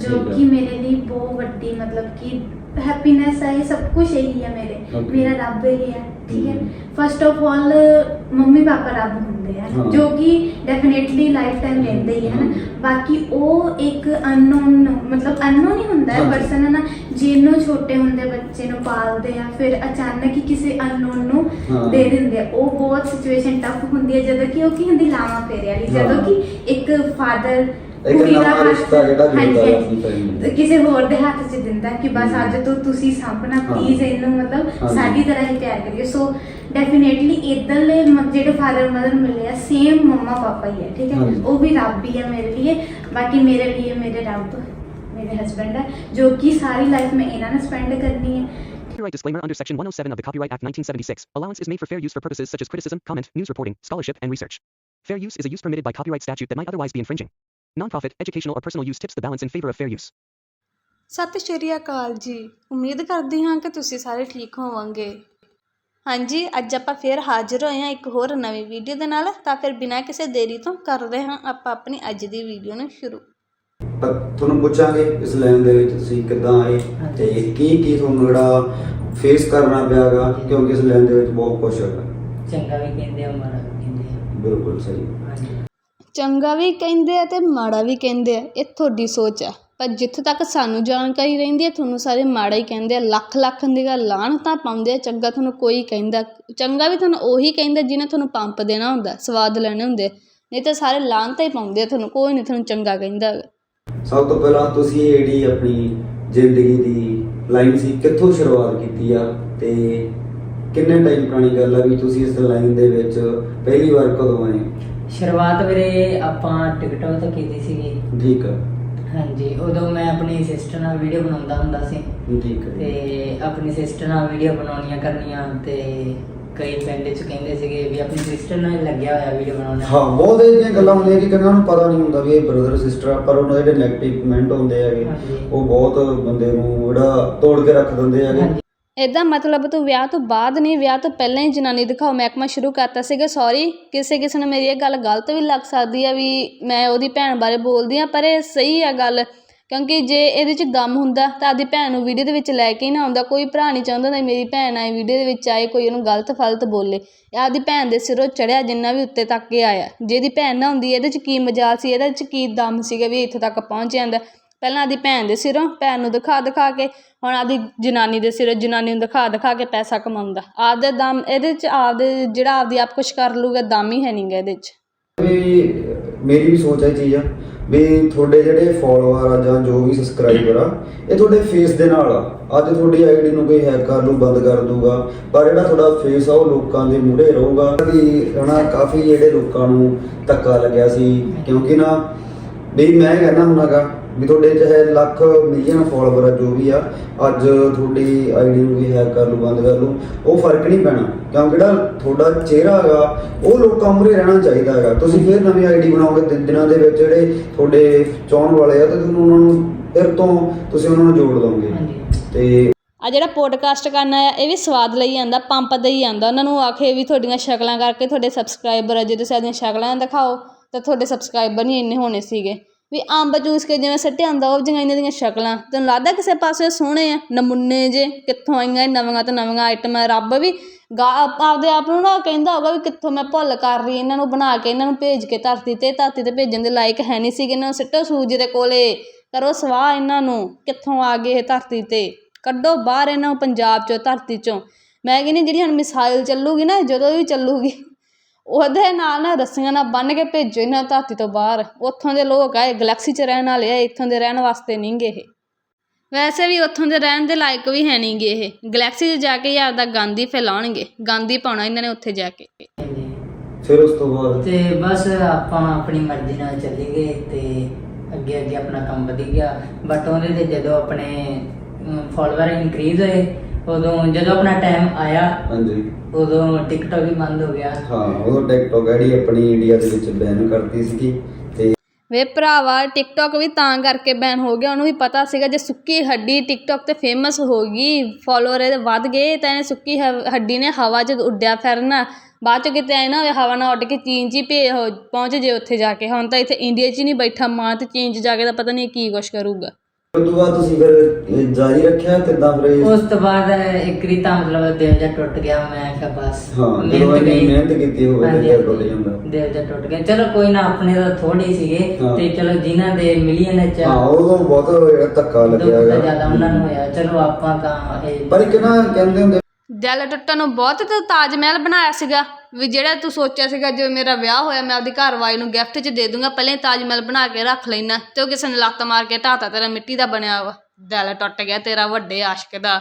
ਜੋ ਠੀਕ ਹੈ। ਕਿ ਮੇਰੇ ਲਈ ਬਹੁਤ ਵੱਡੀ ਮਤਲਬ ਕਿ ਹੈਪੀਨੈਸ ਹੈ ਇਹ ਸਭ ਕੁਝ ਇਹੀ ਹੈ ਮੇਰੇ Okay. ਮੇਰਾ ਰੱਬ ਇਹ ਹੈ ਠੀਕ ਹੈ ਹਮ। First of all mummy papa ਰੱਬ ਹੁੰਦੇ ਆ ਹਾਂ। ਜੋ ਕਿ ਡੈਫੀਨੇਟਲੀ ਲਾਈਫ ਟਾਈਮ ਰਹਿੰਦੇ ਹੀ ਹਨ ਹਾਂ। ਬਾਕੀ ਉਹ ਇੱਕ ਅਨਨੋਨ ਮਤਲਬ ਅਨਨੋਨ ਹੀ ਹੁੰਦਾ ਹੈ ਹਾਂਜੀ। ਪਰਸਨ ਹੈ ਨਾ ਜਿਹਨੂੰ ਛੋਟੇ ਹੁੰਦੇ ਬੱਚੇ ਨੂੰ ਪਾਲਦੇ ਆ ਫਿਰ ਅਚਾਨਕ ਹੀ ਕਿਸੇ ਅਨਨੋਨ ਨੂੰ ਹਾਂ। ਦੇ ਦਿੰਦੇ ਆ ਉਹ ਬਹੁਤ ਸਿਚੁਏਸ਼ਨ ਟਫ ਹੁੰਦੀ ਹੈ ਜਦੋਂ ਕਿ ਉਹ ਕੀ ਹੁੰਦੀ ਲਾਵਾਂ ਫੇਰੇ ਵਾਲੀ ਜਦੋਂ ਹਾਂ। ਕਿ ਇੱਕ ਫਾਦਰ ਇੱਕ ਨਵਾਂ ਰਿਸ਼ਤਾ ਜਿਹੜਾ ਜੁੜਦਾ ਹੈ ਆਪਣੀ family ਤੇ ਕਿਸੇ ਹੋਰ ਦੇ ਹੱਥ 'ਚ ਦਿੰਦਾ ਕਿ ਬਸ ਹਮ। ਅੱਜ ਤੋਂ ਤੁਸੀਂ ਸਾਂਭਣਾ ਹਾਂ। ਪਲੀਜ਼ ਇਹਨੂੰ ਮਤਲਬ ਹਾਂਜੀ। ਸਾਡੀ ਤਰ੍ਹਾਂ ਹੀ ਪਿਆਰ ਕਰਿਓ ਸੋ ਡੈਫੀਨੇਟਲੀ ਇਧਰਲੇ ਜਿਹੜੇ ਫਾਦਰ ਮਦਰ ਮਿਲੇ ਆ ਸੇਮ ਮੰਮਾ ਪਾਪਾ ਹੀ ਹੈ ਠੀਕ ਹੈ ਹਾਂਜੀ। ਉਹ ਵੀ ਰੱਬ ਹੀ ਹੈ ਮੇਰੇ ਲਈ ਬਾਕੀ ਮੇਰੇ ਲਈ ਮੇਰੇ ਰੱਬ ਮੇਰੇ ਹਸਬੰਡ ਹੈ ਜੋ ਕਿ ਸਾਰੀ ਲਾਈਫ ਮੈਂ ਇਹਨਾਂ ਨਾਲ ਸਪੈਂਡ ਕਰਨੀ ਹੈ Copyright disclaimer under Section 107 of the Copyright Act 1976. Allowance is made for fair use for purposes such as criticism, comment, news reporting, scholarship, and research. Fair use is a use permitted by copyright statute that might otherwise be infringing. Nonprofit, educational, or personal use tips the balance in favor of fair use. ਸਤਿ ਸ਼੍ਰੀ ਅਕਾਲ ਜੀ। ਉਮੀਦ ਕਰਦੀ ਹਾਂ ਕਿ ਤੁਸੀਂ ਸਾਰੇ ਠੀਕ ਹੋਵੋਗੇ। ਹਾਂਜੀ ਅੱਜ ਆਪਾਂ ਫੇਰ ਹਾਜ਼ਰ ਹੋਏ ਹਾਂ ਇੱਕ ਹੋਰ ਨਵੀਂ ਵੀਡੀਓ ਦੇ ਨਾਲ। ਤਾਂ ਫਿਰ ਬਿਨਾਂ ਕਿਸੇ ਦੇਰੀ ਤੋਂ ਕਰਦੇ ਹਾਂ ਆਪਾਂ ਆਪਣੀ ਅੱਜ ਦੀ ਵੀਡੀਓ ਨੂੰ ਸ਼ੁਰੂ। ਪਰ ਤੁਹਾਨੂੰ ਪੁੱਛਾਂਗੇ ਇਸ ਲਾਈਨ ਦੇ ਵਿੱਚ ਤੁਸੀਂ ਕਿੱਦਾਂ ਆਏ ਤੇ ਕੀ ਕੀ ਤੁਹਾਨੂੰ ਜਿਹੜਾ ਫੇਸ ਕਰਨਾ ਪਿਆਗਾ ਕਿਉਂਕਿ ਇਸ ਲਾਈਨ ਦੇ ਵਿੱਚ ਬਹੁਤ ਕੁਝ ਹੈਗਾ। ਚੰਗਾ ਵੀ ਕਹਿੰਦੇ ਆ ਮਾੜਾ ਵੀ ਕਹਿੰਦੇ ਆ। ਬਿਲਕੁਲ ਸਹੀ। ਚੰਗਾ ਵੀ ਕਹਿੰਦੇ ਆ ਤੇ ਮਾੜਾ ਵੀ ਕਹਿੰਦੇ ਆ, ਇਹ ਤੁਹਾਡੀ ਸੋਚ ਆ। ਪਰ ਜਿੱਥੇ ਤੱਕ ਸਾਨੂੰ ਜਾਣਕਾਰੀ ਰਹਿੰਦੀ ਹੈ ਤੁਹਾਨੂੰ ਸਾਰੇ ਮਾੜਾ ਹੀ ਕਹਿੰਦੇ ਆ। ਲੱਖ ਲੱਖ ਦੀ ਗੱਲ ਪਾਉਂਦੇ ਆ, ਚੰਗਾ ਤੁਹਾਨੂੰ ਕੋਈ ਕਹਿੰਦਾ, ਚੰਗਾ ਵੀ ਤੁਹਾਨੂੰ ਉਹੀ ਕਹਿੰਦਾ ਜਿਹਨੇ ਤੁਹਾਨੂੰ ਪੰਪ ਦੇਣਾ ਹੁੰਦਾ, ਸਵਾਦ ਲੈਣੇ ਹੁੰਦੇ ਨਹੀਂ ਤਾਂ ਸਾਰੇ ਲਾਣ ਤਾਂ ਹੀ ਪਾਉਂਦੇ ਆ ਤੁਹਾਨੂੰ, ਕੋਈ ਨਹੀਂ ਤੁਹਾਨੂੰ ਚੰਗਾ ਕਹਿੰਦਾ ਸਭ ਤੋਂ ਪਹਿਲਾਂ ਤੁਸੀਂ ਜਿਹੜੀ ਆਪਣੀ ਜ਼ਿੰਦਗੀ ਦੀ ਲਾਈਨ ਸੀ, ਕਿੱਥੋਂ ਸ਼ੁਰੂਆਤ ਕੀਤੀ ਆ? ਤੇ ਕਿੰਨੇ ਟਾਈਮ ਪੁਰਾਣੀ ਗੱਲ ਆ ਵੀ ਤੁਸੀਂ ਇਸ ਲਾਈਨ ਦੇ ਵਿੱਚ ਪਹਿਲੀ ਵਾਰ ਕਦੋਂ ਆਏ? ਸ਼ੁਰੂਆਤ ਵੀਰੇ ਆਪਾਂ ਟਿਕਟੋਕ ਤੋਂ ਕੀਤੀ ਸੀਗੀ। ਠੀਕ ਆ। ਹਾਂਜੀ ਉਦੋਂ ਮੈਂ ਆਪਣੀ ਸਿਸਟਰ ਨਾਲ ਵੀਡੀਓ ਬਣਾਉਂਦਾ ਹੁੰਦਾ ਸੀ। ਠੀਕ ਆ। ਤੇ ਆਪਣੀ ਸਿਸਟਰ ਨਾਲ ਵੀਡੀਓ ਬਣਾਉਣੀਆਂ ਕਰਨੀਆਂ ਤੇ ਕਈ ਪਿੰਡ 'ਚ ਕਹਿੰਦੇ ਸੀਗੇ ਵੀ ਆਪਣੀ ਸਿਸਟਰ ਨਾਲ ਲੱਗਿਆ ਹੋਇਆ ਵੀਡੀਓ ਬਣਾਉਣਾ। ਹਾਂ ਬਹੁਤ ਇਹ ਗੱਲਾਂ ਹੁੰਦੀਆਂ ਕਿ ਕਈਆਂ ਨੂੰ ਪਤਾ ਨਹੀਂ ਹੁੰਦਾ ਵੀ ਇਹ ਬ੍ਰਦਰ ਸਿਸਟਰ ਆ ਪਰ ਉਹਨਾਂ ਦੇ ਜਿਹੜੇ 네ਗੇਟਿਵ ਕਮੈਂਟ ਹੁੰਦੇ ਹੈਗੇ ਹਾਂਜੀ। ਉਹ ਬਹੁਤ ਬੰਦੇ ਨੂੰ ਜਿਹੜਾ ਤੋੜ ਕੇ ਰੱਖ ਦਿੰਦੇ ਹੈਗੇ। ਇਹਦਾ ਮਤਲਬ ਤੂੰ ਵਿਆਹ ਤੋਂ ਬਾਅਦ ਨਹੀਂ, ਵਿਆਹ ਤੋਂ ਪਹਿਲਾਂ ਹੀ ਜਨਾਨੀ ਦਿਖਾਓ। ਮਹਿਕਮਾ ਸ਼ੁਰੂ ਕਰਤਾ ਸੀਗਾ ਸੌਰੀ ਕਿਸੇ ਕਿਸੇ ਨੂੰ ਮੇਰੀ ਇਹ ਗੱਲ ਗਲਤ ਵੀ ਲੱਗ ਸਕਦੀ ਆ ਵੀ ਮੈਂ ਉਹਦੀ ਭੈਣ ਬਾਰੇ ਬੋਲਦੀ ਆ, ਪਰ ਇਹ ਸਹੀ ਆ ਗੱਲ, ਕਿਉਂਕਿ ਜੇ ਇਹਦੇ 'ਚ ਦਮ ਹੁੰਦਾ ਤਾਂ ਆਪਦੀ ਭੈਣ ਨੂੰ ਵੀਡੀਓ ਦੇ ਵਿੱਚ ਲੈ ਕੇ ਹੀ ਨਾ ਆਉਂਦਾ। ਕੋਈ ਭਰਾ ਨਹੀਂ ਚਾਹੁੰਦਾ ਕਿ ਮੇਰੀ ਭੈਣ ਆਏ ਵੀਡੀਓ ਦੇ ਵਿੱਚ ਆਏ, ਕੋਈ ਉਹਨੂੰ ਗਲਤ ਫਲਤ ਬੋਲੇ। ਇਹ ਆਪਦੀ ਭੈਣ ਦੇ ਸਿਰੋਂ ਚੜਿਆ ਜਿੰਨਾ ਵੀ ਉੱਤੇ ਤੱਕ ਕੇ ਆਇਆ। ਜੇ ਇਹਦੀ ਭੈਣ ਨਾ ਹੁੰਦੀ, ਇਹਦੇ 'ਚ ਕੀ ਮਜਾਲ ਸੀ, ਇਹਦੇ 'ਚ ਕੀ ਦਮ ਸੀਗਾ ਵੀ ਇੱਥੇ ਤੱਕ ਪਹੁੰਚ ਜਾਂਦਾ। ਪਹਿਲਾਂ ਆਦੀ ਭੈਣ ਦੇ ਸਿਰੋਂ, ਭੈਣ ਨੂੰ ਦਿਖਾ ਦਿਖਾ ਕੇ, ਹੁਣ ਆਦੀ ਜਨਾਨੀ ਦੇ ਸਿਰੋਂ, ਜਨਾਨੀ ਨੂੰ ਦਿਖਾ ਦਿਖਾ ਕੇ ਪੈਸਾ ਕਮਾਉਂਦਾ। ਆਪਦੇ ਦਮ, ਇਹਦੇ 'ਚ ਆਪਦੇ, ਜਿਹੜਾ ਆਪਦੀ ਆਪ ਕੁਛ ਕਰ ਲੂਗਾ ਦਮ ਹੀ ਹੈ ਨਹੀਂਗਾ ਇਹਦੇ 'ਚ। ਵੀ ਮੇਰੀ ਵੀ ਸੋਚ ਹੈ ਚੀਜ਼ ਆ, ਵੀ ਤੁਹਾਡੇ ਜਿਹੜੇ ਫਾਲੋਅਰ ਆ ਜਾਂ ਜੋ ਵੀ ਸਬਸਕ੍ਰਾਈਬਰ ਆ, ਇਹ ਤੁਹਾਡੇ ਫੇਸ ਦੇ ਨਾਲ ਆ। ਅੱਜ ਤੁਹਾਡੀ ਆਈਡੀ ਨੂੰ ਕੋਈ ਹੈਕ ਕਰ ਲੂ ਬੰਦ ਕਰ ਦੂਗਾ ਪਰ ਜਿਹੜਾ ਤੁਹਾਡਾ ਫੇਸ ਆ, ਉਹ ਲੋਕਾਂ ਦੇ ਮੂਹਰੇ ਰਹੂਗਾ। ਵੀ ਹਨਾ, ਕਾਫੀ ਜਿਹੜੇ ਲੋਕਾਂ ਨੂੰ ਧੱਕਾ ਲੱਗਿਆ ਸੀ, ਕਿਉਂਕਿ ਨਾ, ਵੀ ਮੈਂ ਕਹਿੰਦਾ ਹੁੰਨਾਗਾ ਵੀ ਤੁਹਾਡੇ ਚਾਹੇ ਲੱਖ ਮਿਲੀਅਨ ਫਾਲੋਅਰ ਆ ਜੋ ਵੀ ਆ। ਅੱਜ ਤੁਹਾਡੀ ਆਈਡੀ ਨੂੰ ਕੋਈ ਹੈਕ ਕਰ ਲੂ ਬੰਦ ਕਰ ਲੂ ਉਹ ਫ਼ਰਕ ਨਹੀਂ ਪੈਣਾ। ਕਿਉਂਕਿ ਜਿਹੜਾ ਤੁਹਾਡਾ ਚਿਹਰਾ ਹੈਗਾ ਉਹ ਲੋਕਾਂ ਮੂਹਰੇ ਰਹਿਣਾ ਚਾਹੀਦਾ ਹੈਗਾ। ਤੁਸੀਂ ਫਿਰ ਨਵੀਂ ਆਈਡੀ ਬਣਾਓਗੇ ਦਿਨ- ਦਿਨਾਂ ਦੇ ਵਿੱਚ ਜਿਹੜੇ ਤੁਹਾਡੇ ਚਾਹਣ ਵਾਲੇ ਆ ਤੇ ਤੁਹਾਨੂੰ ਉਹਨਾਂ ਨੂੰ ਫਿਰ ਤੋਂ ਤੁਸੀਂ ਉਹਨਾਂ ਨੂੰ ਜੋੜ ਲਓਗੇ ਹਾਂਜੀ। ਤੇ ਆ ਜਿਹੜਾ ਪੋਡਕਾਸਟ ਕਰਨਾ ਆ ਇਹ ਵੀ ਸਵਾਦ ਲਈ ਆਂਦਾ ਪੰਪ ਦੇ ਹੀ ਆਂਦਾ ਉਹਨਾਂ ਨੂੰ ਆਖੇ ਵੀ ਤੁਹਾਡੀਆਂ ਸ਼ਕਲਾਂ ਕਰਕੇ ਤੁਹਾਡੇ ਸਬਸਕ੍ਰਾਈਬਰ ਆ ਜੇ ਤੁਸੀਂ ਆਪਦੀਆਂ ਸ਼ਕਲਾਂ ਦਿਖਾਓ ਤਾਂ ਤੁਹਾਡੇ ਸਬਸਕ੍ਰਾਈਬਰ ਨਹੀਂ ਇੰਨੇ ਹੋਣੇ ਸੀਗੇ। ਵੀ ਅੰਬ ਚੂਸ ਕੇ ਜਿਵੇਂ ਸੱਟਿਆ ਹੁੰਦਾ, ਉਹ ਜਿਹੀਆਂ ਇਹਨਾਂ ਦੀਆਂ ਸ਼ਕਲਾਂ। ਤੈਨੂੰ ਲੱਗਦਾ ਕਿਸੇ ਪਾਸੇ ਸੋਹਣੇ ਆ? ਨਮੂਨੇ ਜੇ, ਕਿੱਥੋਂ ਆਈਆਂ ਇਹ ਨਵੀਆਂ ਤੋਂ ਨਵੀਆਂ ਆਈਟਮਾਂ ਰੱਬ ਵੀ ਗਾ ਆਪਦੇ ਆਪ ਨੂੰ ਨਾ ਕਹਿੰਦਾ ਹੋਗਾ ਵੀ ਕਿੱਥੋਂ ਮੈਂ ਭੁੱਲ ਕਰ ਰਹੀ, ਇਹਨਾਂ ਨੂੰ ਬਣਾ ਕੇ, ਇਹਨਾਂ ਨੂੰ ਭੇਜ ਕੇ ਧਰਤੀ ਤੇ ਧਰਤੀ ਤੇ ਭੇਜਣ ਦੇ ਲਾਇਕ ਹੈ ਨਹੀਂ ਸੀਗੇ। ਇਹਨਾਂ ਨੂੰ ਸਿੱਟੋ ਸੂਰਜ ਦੇ ਕੋਲੇ, ਕਰੋ ਸਵਾਹ ਇਹਨਾਂ ਨੂੰ, ਕਿੱਥੋਂ ਆ ਗਏ ਇਹ ਧਰਤੀ ਤੇ? ਕੱਢੋ ਬਾਹਰ ਇਹਨਾਂ ਨੂੰ ਪੰਜਾਬ ਚੋਂ, ਧਰਤੀ ਚੋਂ। ਮੈਂ ਕਹਿੰਦੀ ਜਿਹੜੀ ਹੁਣ ਮਿਸਾਈਲ ਚੱਲੂਗੀ ਨਾ, ਜਦੋਂ ਵੀ ਚੱਲੂਗੀ ਉਹਦੇ ਨਾਲ ਨਾ ਰੱਸੀਆਂ ਨਾਲ ਬੰਨ ਕੇ ਭੇਜੋ ਇਹਨਾਂ ਨੂੰ ਧਰਤੀ ਤੋਂ ਬਾਹਰ। ਉੱਥੋਂ ਦੇ ਲੋਕ ਆ ਇਹ ਗੈਲੈਕਸੀ 'ਚ ਰਹਿਣ ਵਾਲੇ ਆ ਇੱਥੋਂ ਦੇ ਰਹਿਣ ਵਾਸਤੇ ਨਹੀਂਗੇ ਇਹ। ਵੈਸੇ ਵੀ ਉੱਥੋਂ ਦੇ ਰਹਿਣ ਦੇ ਲਾਇਕ ਵੀ ਹੈ ਨਹੀਂਗੇ ਇਹ। ਗੈਲੈਕਸੀ 'ਚ ਜਾ ਕੇ ਹੀ ਆਪਦਾ ਗਾਂਧੀ ਫੈਲਾਉਣਗੇ। ਗਾਂਧੀ ਪਾਉਣਾ ਇਹਨਾਂ ਨੇ ਉੱਥੇ ਜਾ ਕੇ। ਹਾਂਜੀ ਫਿਰ ਉਸ ਤੋਂ ਬਾਅਦ? ਤੇ ਬਸ ਆਪਾਂ ਆਪਣੀ ਮਰਜ਼ੀ ਨਾਲ ਚੱਲੀ ਗਏ ਤੇ ਅੱਗੇ ਅੱਗੇ ਆਪਣਾ ਕੰਮ ਵਧੀ ਗਿਆ। ਬਟ ਉਹਦੇ ਤੇ ਜਦੋਂ ਆਪਣੇ ਫਾਲੋਅਰ ਇਨਕਰੀਜ਼ ਹੋਏ ਉਦੋਂ ਜਦੋਂ ਆਪਣਾ ਟਾਈਮ ਆਇਆ ਹਾਂਜੀ। ਉਦੋਂ ਟਿਕਟੋਕ ਵੀ ਬੰਦ ਹੋ ਗਿਆ। ਹਾਂ ਉਹ ਟਿਕਟੋਕ ਆਈਡੀ ਆਪਣੀ ਇੰਡੀਆ ਦੇ ਵਿੱਚ ਬੈਨ ਕਰਤੀ ਸੀਗੀ ਤੇ ਵੇ ਭਰਾਵਾ ਟਿਕਟੋਕ ਵੀ ਤਾਂ ਕਰਕੇ ਬੈਨ ਹੋ ਗਿਆ ਉਹਨੂੰ ਵੀ ਪਤਾ ਸੀਗਾ ਜੇ ਸੁੱਕੀ ਹੱਡੀ ਟਿਕਟੋਕ ਤੇ ਫੇਮਸ ਹੋ ਗਈ ਫਾਲੋਅਰ ਇਹਦੇ ਵੱਧ ਗਏ ਤਾਂ ਇਹਨੇ ਸੁੱਕੀ ਹ- ਹੱਡੀ ਨੇ ਹਵਾ 'ਚ ਉੱਡਿਆ ਫਿਰਨਾ। ਬਾਅਦ 'ਚ ਕਿਤੇ ਐ ਨਾ ਹੋਵੇ ਨਾਲ ਉੱਡ ਕੇ ਚੀਨ 'ਚ ਹੀ ਭੇ ਹੋ ਪਹੁੰਚ ਜੇ ਉੱਥੇ ਜਾ ਕੇ। ਹੁਣ ਤਾਂ ਇੱਥੇ ਇੰਡੀਆ 'ਚ ਹੀ ਨਹੀਂ ਬੈਠਾ ਮਾਂ ਤੇ ਚੀਨ 'ਚ ਜਾ ਕੇ ਤਾਂ ਪਤਾ ਨਹੀਂ ਕੀ ਕੁਛ ਕਰੂਗਾ। ਉਸ ਤੋਂ ਬਾਅਦ ਤੁਸੀਂ ਫਿਰ ਇਹ ਜਾਰੀ ਰੱਖਿਆ ਕਿੱਦਾਂ ਫਿਰ ਇਹ- ਉਸ ਤੋਂ ਬਾਅਦ ਇੱਕ ਰੀ ਤਾਂ ਮਤਲਬ ਦਿਲ ਜਿਹਾ ਟੁੱਟ ਗਿਆ ਮੈਂ ਕਿਹਾ ਬਸ ਹਾਂ, ਮਿਹਨਤ ਜਦੋਂ ਇੰਨੀ ਗਈ। ਮਿਹਨਤ ਕੀਤੀ ਹੋਵੇ ਤੇ ਹਾਂਜੀ, ਟੁੱਟ ਜਾਂਦਾ। ਦਿਲ ਜਿਹਾ ਟੁੱਟ ਗਿਆ ਚਲੋ ਕੋਈ ਨਾ ਆਪਣੇ ਤਾਂ ਥੋੜੇ ਸੀਗੇ ਹਾਂ। ਤੇ ਚਲੋ ਜਿਨ੍ਹਾਂ ਦੇ ਮਿਲੀਅਨ ਚ ਹਾਂ ਉਹ ਬਹੁਤ ਜਿਹੜਾ ਧੱਕਾ ਦੁੱਖ ਲੱਗਿਆ ਤਾਂ ਜ਼ਿਆਦਾ ਉਹਨਾਂ ਨੂੰ ਹੋਇਆ ਚਲੋ ਆਪਾਂ ਤਾਂ ਇਹ ਪਰ ਇੱਕ ਨਾ ਕਹਿੰਦੇ ਹੁੰਦੇ ਦਿਲ ਟੁੱਟਣ ਨੂੰ ਬਹੁਤ ਤੂੰ ਤਾਜ ਮਹਿਲ ਬਣਾਇਆ ਸੀਗਾ ਵੀ ਜਿਹੜਾ ਤੂੰ ਸੋਚਿਆ ਸੀਗਾ ਜਦੋਂ ਮੇਰਾ ਵਿਆਹ ਹੋਇਆ ਮੈਂ ਆਪਦੀ ਘਰਵਾਲੀ ਨੂੰ ਗਿਫਟ 'ਚ ਦੇ ਦੂੰਗਾ ਪਹਿਲੇ ਤਾਜ ਮਹਿਲ ਬਣਾ ਕੇ ਰੱਖ ਲੈਣਾ ਤੇ ਉਹ ਕਿਸੇ ਨੇ ਲੱਤ ਮਾਰ ਕੇ ਢਾਤਾ ਤੇਰਾ ਮਿੱਟੀ ਦਾ ਬਣਿਆ ਵਾ। ਦਿਲ ਟੁੱਟ ਗਿਆ ਤੇਰਾ ਵੱਡੇ ਆਸ਼ਕ ਦਾ।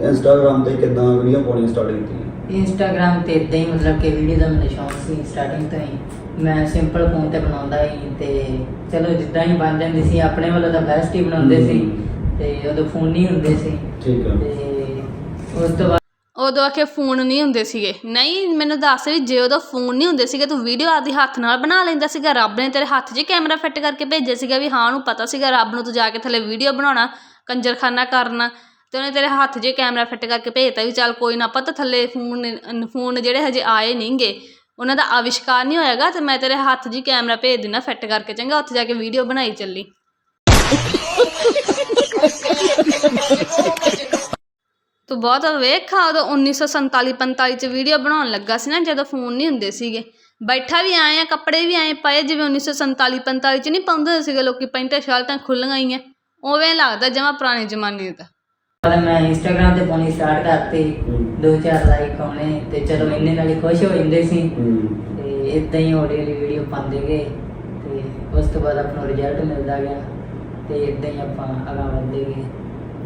ਇੰਸਟਾਗ੍ਰam ਤੇ ਕਿੱਦਾਂ ਵੀਡੀਓ ਪਾਉਣੀ ਸਟਾਰਟ ਕੀਤੀ ਇੰਸਟਾਗ੍ਰam ਤੇ ਇਦਾਂ ਹੀ ਮਤਲਬ ਕਿ ਵੀਡੀਓ ਦਾ ਮੈਨੂੰ ਸ਼ੌਂਕ ਸੀ ਸਟਾਰਟਿੰਗ ਤੋਂ ਹੀ। ਮੈਂ ਸਿੰਪਲ ਫੋਨ ਤੇ ਬਣਾਉਂਦਾ ਹੀ ਤੇ ਚਲੋ ਜਿੱਦਾਂ ਹੀ ਬਣ ਜਾਂਦੀ ਸੀ ਆਪਣੇ ਵੱਲੋਂ ਤਾਂ ਬੈਸਟ ਹੀ ਬਣਾਉਂਦੇ ਸੀ। ਤੇ ਉਦੋਂ ਫੋਨ ਨਹੀਂ ਹੁੰਦੇ ਸੀ। ਠੀਕ ਹੈ ਤੇ ਉਸ ਤੋਂ ਬਾਅਦ ਉਦੋਂ ਆਖੇ ਫੋਨ ਨਹੀਂ ਹੁੰਦੇ ਸੀਗੇ। ਨਹੀਂ, ਮੈਨੂੰ ਦੱਸ ਵੀ ਜੇ ਉਦੋਂ ਫੋਨ ਨਹੀਂ ਹੁੰਦੇ ਸੀਗੇ, ਤੂੰ ਵੀਡੀਓ ਆਪਦੀ ਹੱਥ ਨਾਲ ਬਣਾ ਲੈਂਦਾ ਸੀਗਾ। ਰੱਬ ਨੇ ਤੇਰੇ ਹੱਥ 'ਚ ਕੈਮਰਾ ਫਿੱਟ ਕਰਕੇ ਭੇਜਿਆ ਸੀਗਾ ਵੀ ਹਾਂ, ਉਹਨੂੰ ਪਤਾ ਸੀਗਾ ਰੱਬ ਨੂੰ ਤੂੰ ਜਾ ਕੇ ਥੱਲੇ ਵੀਡੀਓ ਬਣਾਉਣਾ, ਕੰਜਰਖਾਨਾ ਕਰਨਾ। ਤੇ ਉਹਨੇ ਤੇਰੇ ਹੱਥ 'ਚ ਕੈਮਰਾ ਫਿੱਟ ਕਰਕੇ ਭੇਜਤਾ ਵੀ ਚੱਲ ਕੋਈ ਨਾ ਪਤਾ, ਥੱਲੇ ਫੋਨ ਫੋਨ ਜਿਹੜੇ ਹਜੇ ਆਏ ਨਹੀਂਗੇ, ਉਹਨਾਂ ਦਾ ਆਵਿਸ਼ਕਾਰ ਨਹੀਂ ਹੋਇਆਗਾ ਤੇ ਮੈਂ ਤੇਰੇ ਹੱਥ 'ਚ ਕੈਮਰਾ ਭੇਜ ਦਿੰਦਾ ਫਿੱਟ ਕਰਕੇ, ਚੰਗਾ ਉੱਥੇ ਜਾ ਕੇ ਵੀਡੀਓ ਬਣਾਈ ਚੱਲੀ। ਤੂੰ ਬਹੁਤ ਵੇਖਾ ਉਦੋਂ 1947 45 ਚ ਵੀਡੀਓ ਬਣਾਉਣ ਲੱਗਾ ਸੀ ਨਾ ਜਦੋਂ ਫੋਨ ਨਹੀਂ ਹੁੰਦੇ ਸੀਗੇ। ਬੈਠਾ ਵੀ ਆਏ ਆ ਕੱਪੜੇ ਵੀ ਆਏ ਪਏ ਜਿਵੇਂ 1947 45 ਚ ਨਹੀਂ ਪਾਉਂਦੇ ਸੀਗੇ ਲੋਕੀ ਪੈਂਟਾਂ ਸ਼ਰਟਾਂ ਖੁੱਲੀਆਂ ਹੀ ਆ ਉਵੇਂ ਲੱਗਦਾ ਜਮਾ ਪੁਰਾਣੇ ਜ਼ਮਾਨੇ ਦਾ। ਮੈਂ ਇੰਸਟਾਗ੍ਰam ਤੇ ਪਾਉਣੀ ਸਟਾਰਟ ਕਰਤੀ। ਦੋ ਚਾਰ ਲਾਈਕ ਆਉਣੇ ਤੇ ਚਲੋ ਇੰਨੇ ਨਾਲ ਹੀ ਖੁਸ਼ ਹੋ ਜਾਂਦੇ ਸੀ। ਤੇ ਇਦਾਂ ਹੀ ਹੌਲੀ ਹੌਲੀ ਵੀਡੀਓ ਪਾਉਂਦੇ ਗਏ। ਤੇ ਉਸ ਤੋਂ ਬਾਅਦ ਆਪਣਾ ਰਿਜ਼ਲਟ ਮਿਲਦਾ ਗਿਆ। ਤੇ ਇਦਾਂ ਹੀ ਆਪਾਂ ਅਗਾਂਹ ਵਧਦੇ ਗਏ।